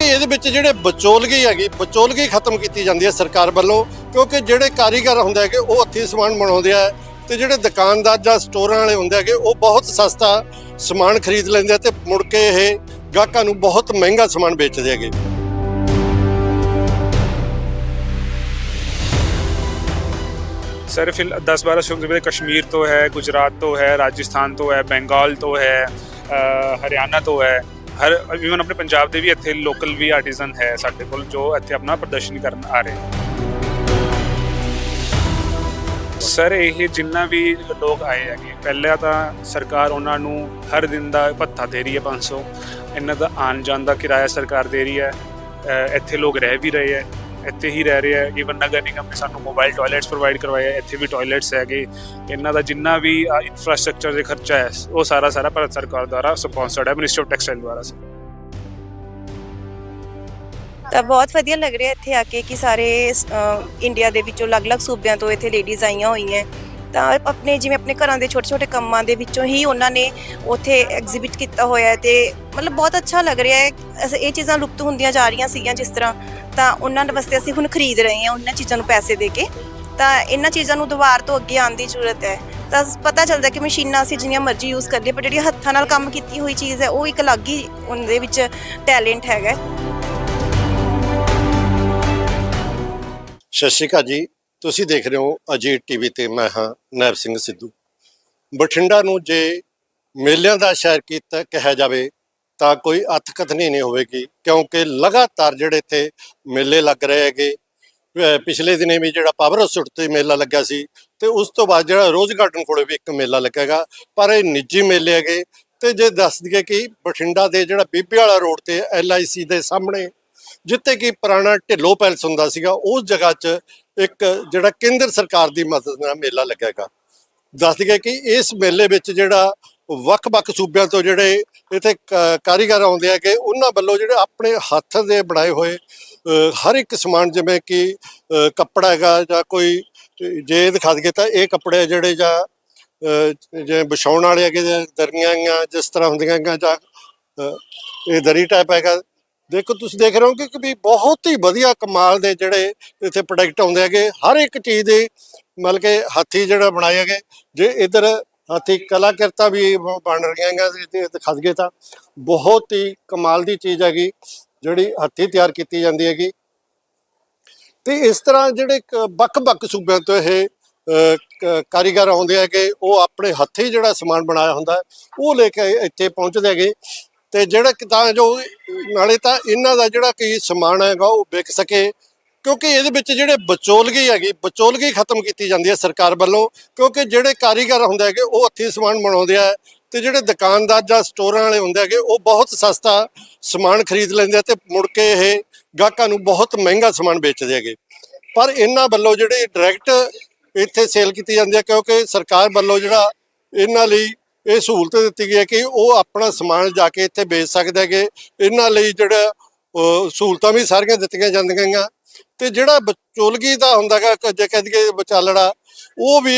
ਇਹਦੇ ਵਿੱਚ ਜਿਹੜੇ ਬਚੋਲਗੀ ਹੈਗੀ ਬਚੋਲਗੀ ਖਤਮ ਕੀਤੀ ਜਾਂਦੀ ਹੈ ਸਰਕਾਰ ਵੱਲੋਂ ਕਿਉਂਕਿ ਜਿਹੜੇ ਕਾਰੀਗਰ ਹੁੰਦੇ ਹੈਗੇ ਉਹ ਹੱਥੀਂ ਸਮਾਨ ਬਣਾਉਂਦੇ ਆ ਤੇ ਜਿਹੜੇ ਦੁਕਾਨਦਾਰ ਜਾਂ ਸਟੋਰਾਂ ਵਾਲੇ ਹੁੰਦੇ ਹੈਗੇ ਉਹ ਬਹੁਤ ਸਸਤਾ ਸਮਾਨ ਖਰੀਦ ਲੈਂਦੇ ਆ ਤੇ ਮੁੜ ਕੇ ਇਹ ਗਾਹਕਾਂ ਨੂੰ ਬਹੁਤ ਮਹਿੰਗਾ ਸਮਾਨ ਵੇਚਦੇ ਹੈਗੇ। ਸਰ ਫਿਲ 10 12 ਸ਼ੌਕ ਜਿਵੇਂ ਕਸ਼ਮੀਰ ਤੋਂ ਹੈ ਗੁਜਰਾਤ ਤੋਂ ਹੈ ਰਾਜਸਥਾਨ ਤੋਂ ਹੈ ਬੰਗਾਲ ਤੋਂ ਹੈ ਅ, ਹਰਿਆਣਾ ਤੋਂ ਹੈ। ਹਰ ਇਵਨ ਆਪਣੇ ਪੰਜਾਬ ਦੇ ਵੀ ਇੱਥੇ ਲੋਕਲ ਵੀ ਆਰਟੀਜ਼ਨ ਹੈ ਸਾਡੇ ਕੋਲ, ਜੋ ਇੱਥੇ ਆਪਣਾ ਪ੍ਰਦਰਸ਼ਨ ਕਰਨ ਆ ਰਹੇ ਸਰ ਇਹ ਜਿੰਨਾ ਵੀ ਲੋਕ ਆਏ ਹੈਗੇ, ਪਹਿਲਾਂ ਤਾਂ ਸਰਕਾਰ ਉਹਨਾਂ ਨੂੰ ਹਰ ਦਿਨ ਦਾ ਭੱਤਾ ਦੇ ਰਹੀ ਹੈ 500 ਇਹਨਾਂ ਦਾ ਆਉਣ ਜਾਣ ਦਾ ਕਿਰਾਇਆ ਸਰਕਾਰ ਦੇ ਰਹੀ ਹੈ। ਇੱਥੇ ਲੋਕ ਰਹਿ ਵੀ ਰਹੇ ਹੈ। ਇੱਥੇ ਹੀ ਰਹਿ ਰਹੇ ਈਵਨ ਨਗਰ ਨਿਗਮ ਨੇ ਸਾਨੂੰ ਮੋਬਾਈਲ ਟਾਇਲਟਸ ਪ੍ਰੋਵਾਈਡ ਕਰਵਾਏ ਇੱਥੇ ਵੀ ਟਾਇਲਟਸ ਹੈਗੇ। ਇਹਨਾਂ ਦਾ ਜਿੰਨਾ ਵੀ ਇਨਫਰਾਸਟ੍ਰਕਚਰ ਦੇ ਖਰਚਾ ਹੈ, ਉਹ ਸਾਰਾ ਸਾਰਾ ਭਾਰਤ ਸਰਕਾਰ ਦੁਆਰਾ ਸਪਾਂਸਰਡ ਹੈ ਮਿਨਿਸਟਰੀ ਆਫ ਟੈਕਸਟਾਈਲ ਦੁਆਰਾ। ਤਾਂ ਬਹੁਤ ਵਧੀਆ ਲੱਗ ਰਿਹਾ ਇੱਥੇ ਆ ਕੇ ਕਿ ਸਾਰੇ ਇੰਡੀਆ ਦੇ ਵਿੱਚੋਂ ਅਲੱਗ-ਅਲੱਗ ਸੂਬਿਆਂ ਤੋਂ ਇੱਥੇ ਲੇਡੀਜ਼ ਆਈਆਂ ਹੋਈਆਂ। ਤਾਂ ਆਪਣੇ ਜਿਵੇਂ ਆਪਣੇ ਘਰਾਂ ਦੇ ਛੋਟੇ-ਛੋਟੇ ਕੰਮਾਂ ਦੇ ਵਿੱਚੋਂ ਹੀ ਉਹਨਾਂ ਨੇ ਉੱਥੇ ਐਗਜੀਬਿਟ ਕੀਤਾ ਹੋਇਆ ਹੈ ਤੇ ਮਤਲਬ ਬਹੁਤ ਅੱਛਾ ਲੱਗ ਰਿਹਾ ਹੈ। ਅਸ- ਇਹ ਚੀਜ਼ਾਂ ਲੁਪਤ ਹੁੰਦੀਆਂ ਜਾ ਰਹੀਆਂ ਸੀਗੀਆਂ ਜਿਸ ਤਰ੍ਹਾਂ ਤਾਂ ਉਹਨਾਂ ਦੇ ਵਾਸਤੇ ਅਸੀਂ ਹੁਣ ਖਰੀਦ ਰਹੇ ਹਾਂ ਉਹਨਾਂ ਚੀਜ਼ਾਂ ਨੂੰ ਪੈਸੇ ਦੇ ਕੇ। ਤਾਂ ਇਹਨਾਂ ਚੀਜ਼ਾਂ ਨੂੰ ਦੁਬਾਰ ਤੋਂ ਅੱਗੇ ਆਉਣ ਦੀ ਜ਼ਰੂਰਤ ਹੈ। ਤਾਂ ਪਤਾ ਚੱਲਦਾ ਕਿ ਮਸ਼ੀਨਾਂ ਅਸੀਂ ਜਿੰਨੀਆਂ ਮਰਜ਼ੀ ਯੂਜ਼ ਕਰ ਲਈਏ, ਪਰ ਜਿਹੜੀ ਹੱਥਾਂ ਨਾਲ ਕੰਮ ਕੀਤੀ ਹੋਈ ਚੀਜ਼ ਹੈ, ਉਹ ਇੱਕ ਅਲੱਗ ਹੀ ਉਹਦੇ ਵਿੱਚ ਟੈਲੈਂਟ ਹੈਗਾ ਸਤਿ ਸ਼੍ਰੀ ਅਕਾਲ ਜੀ। ਤੁਸੀਂ ਦੇਖ ਰਹੇ ਹੋ ਅਜੀਤ ਟੀਵੀ ਤੇ ਮੈਂ ਹਾਂ ਨੈਬ ਸਿੰਘ ਸਿੱਧੂ। ਬਠਿੰਡਾ ਨੂੰ ਜੇ ਮੇਲਿਆਂ ਦਾ ਸ਼ਹਿਰ ਕੀਤਾ ਕਿਹਾ ਜਾਵੇ ਤਾਂ ਕੋਈ ਅਤਕਥਨੀ ਨਹੀਂ ਹੋਵੇਗੀ, ਕਿਉਂਕਿ ਲਗਾਤਾਰ ਜਿਹੜੇ ਇੱਥੇ ਮੇਲੇ ਲੱਗ ਰਹੇ ਹੈਗੇ ਪਿਛਲੇ ਦਿਨੇ ਵੀ ਜਿਹੜਾ ਪਾਵਰ ਹਾਊਸ ਤੇ ਮੇਲਾ ਲੱਗਾ ਸੀ ਤੇ ਉਸ ਤੋਂ ਬਾਅਦ ਜਿਹੜਾ ਰੋਜ਼ ਗਾਰਡਨ ਕੋਲੇ ਵੀ ਇੱਕ ਮੇਲਾ ਲੱਗੇਗਾ ਪਰ ਇਹ ਨਿੱਜੀ ਮੇਲੇ ਹੈਗੇ। ਤੇ ਜੇ ਦੱਸ ਦਈਏ ਕਿ ਬਠਿੰਡਾ ਦੇ ਜਿਹੜਾ ਬੀਬੀ ਵਾਲਾ ਰੋਡ ਤੇ ਐਲਆਈਸੀ ਦੇ ਸਾਹਮਣੇ ਜਿੱਥੇ ਕਿ ਪੁਰਾਣਾ ਢਿੱਲੋ ਪੈਲਸ ਹੁੰਦਾ ਸੀਗਾ, ਉਸ ਜਗ੍ਹਾ 'ਚ ਇੱਕ ਜਿਹੜਾ ਕੇਂਦਰ ਸਰਕਾਰ ਦੀ ਮਦਦ ਨਾਲ ਮੇਲਾ ਲੱਗੇਗਾ। ਦੱਸ ਦਈਏ ਕਿ ਇਸ ਮੇਲੇ ਵਿੱਚ ਜਿਹੜਾ ਵੱਖ-ਵੱਖ ਸੂਬਿਆਂ ਤੋਂ ਜਿਹੜੇ ਇੱਥੇ ਕ- ਕਾਰੀਗਰ ਆਉਂਦੇ ਹੈਗੇ ਉਹਨਾਂ ਵੱਲੋਂ ਜਿਹੜੇ ਆਪਣੇ ਹੱਥ ਦੇ ਬਣਾਏ ਹੋਏ ਹਰ ਇੱਕ ਸਮਾਨ ਜਿਵੇਂ ਕਿ ਕੱਪੜਾ ਹੈਗਾ ਜਾਂ ਕੋਈ ਜੇ ਦਿਖਾ ਦਈਏ ਤਾਂ ਇਹ ਕੱਪੜੇ ਜਿਹੜੇ ਜਾਂ ਅ, ਜਿਵੇਂ ਵਿਛਾਉਣ ਵਾਲੇ ਹੈਗੇ ਜਾਂ ਦਰੀਆਂ ਹੈਗੀਆਂ ਜਿਸ ਤਰ੍ਹਾਂ ਹੁੰਦੀਆਂ ਹੈਗੀਆਂ ਜਾਂ ਇਹ ਦਰੀ ਟਾਈਪ ਹੈਗਾ ਦੇਖੋ, ਤੁਸੀਂ ਦੇਖ ਰਹੇ ਹੋ ਕਿ ਵੀ ਬਹੁਤ ਹੀ ਵਧੀਆ ਕਮਾਲ ਦੇ ਜਿਹੜੇ ਇੱਥੇ ਪ੍ਰੋਡਕਟ ਆਉਂਦੇ ਹੈਗੇ, ਹਰ ਇੱਕ ਚੀਜ਼ ਦੇ ਮਤਲਬ ਕਿ ਹੱਥੀ ਜਿਹੜਾ ਬਣਾਏ ਹੈਗੇ। ਜੇ ਇਧਰ ਹੱਥੀ ਕਲਾਕਿਰਤਾ ਵੀ ਬਣ ਰਹੀਆਂ ਹੈਗੀਆਂ ਤੇ ਦਿਖਾ ਦਈਏ ਤਾਂ, ਬਹੁਤ ਹੀ ਕਮਾਲ ਦੀ ਚੀਜ਼ ਹੈਗੀ, ਜਿਹੜੀ ਹੱਥੀ ਤਿਆਰ ਕੀਤੀ ਜਾਂਦੀ ਹੈਗੀ। ਤੇ ਇਸ ਤਰ੍ਹਾਂ ਜਿਹੜੇ ਕ- ਵੱਖ-ਵੱਖ ਸੂਬਿਆਂ ਤੋਂ ਇਹ ਕ- ਕਾਰੀਗਰ ਆਉਂਦੇ ਹੈਗੇ, ਉਹ ਆਪਣੇ ਹੱਥੀ ਜਿਹੜਾ ਸਮਾਨ ਬਣਾਇਆ ਹੁੰਦਾ, ਉਹ ਲੈ ਕੇ ਇੱਥੇ ਪਹੁੰਚਦੇ ਹੈਗੇ। ਤੇ ਜਿਹੜਾ ਤਾਂ ਜੋ ਨਾਲੇ ਤਾਂ ਇਹਨਾਂ ਦਾ ਜਿਹੜਾ ਕੀ ਸਮਾਨ ਹੈਗਾ ਉਹ ਵਿਕ ਸਕੇ, ਕਿਉਂਕਿ ਇਹਦੇ ਵਿੱਚ ਜਿਹੜੇ ਬਚੋਲਗੀ ਹੈਗੀ, ਬਚੋਲਗੀ ਖਤਮ ਕੀਤੀ ਜਾਂਦੀ ਹੈ ਸਰਕਾਰ ਵੱਲੋਂ, ਕਿਉਂਕਿ ਜਿਹੜੇ ਕਾਰੀਗਰ ਹੁੰਦੇ ਹੈਗੇ ਉਹ ਹੱਥੀਂ ਸਮਾਨ ਬਣਾਉਂਦੇ ਆ ਤੇ ਜਿਹੜੇ ਦੁਕਾਨਦਾਰ ਜਾਂ ਸਟੋਰਾਂ ਵਾਲੇ ਹੁੰਦੇ ਹੈਗੇ ਉਹ ਬਹੁਤ ਸਸਤਾ ਸਮਾਨ ਖਰੀਦ ਲੈਂਦੇ ਆ ਤੇ ਮੁੜ ਕੇ ਇਹ ਗਾਹਕਾਂ ਨੂੰ ਬਹੁਤ ਮਹਿੰਗਾ ਸਮਾਨ ਵੇਚਦੇ ਹੈਗੇ। ਪਰ ਇਹਨਾਂ ਵੱਲੋਂ ਜਿਹੜੇ ਡਾਇਰੈਕਟ ਇੱਥੇ ਸੇਲ ਕੀਤੀ ਜਾਂਦੀ ਹੈ ਕਿਉਂਕਿ ਸਰਕਾਰ ਵੱਲੋਂ ਜਿਹੜਾ ਇਹਨਾਂ ਲਈ ਇਹ ਸਹੂਲਤ ਦਿੱਤੀ ਗਈ ਹੈ ਕਿ ਉਹ ਆਪਣਾ ਸਮਾਨ ਜਾ ਕੇ ਇੱਥੇ ਵੇਚ ਸਕਦੇ ਹੈਗੇ। ਇਹਨਾਂ ਲਈ ਜਿਹੜਾ ਸਹੂਲਤਾਂ ਵੀ ਸਾਰੀਆਂ ਦਿੱਤੀਆਂ ਜਾਂਦੀਆਂ ਗੀਆਂ ਤੇ ਜਿਹੜਾ ਬਚੋਲਗੀ ਦਾ ਹੁੰਦਾ ਹੈਗਾ, ਕਿ, ਜੇ ਕਹਿ ਦਈਏ ਵਿਚਾਲੜਾ, ਉਹ ਵੀ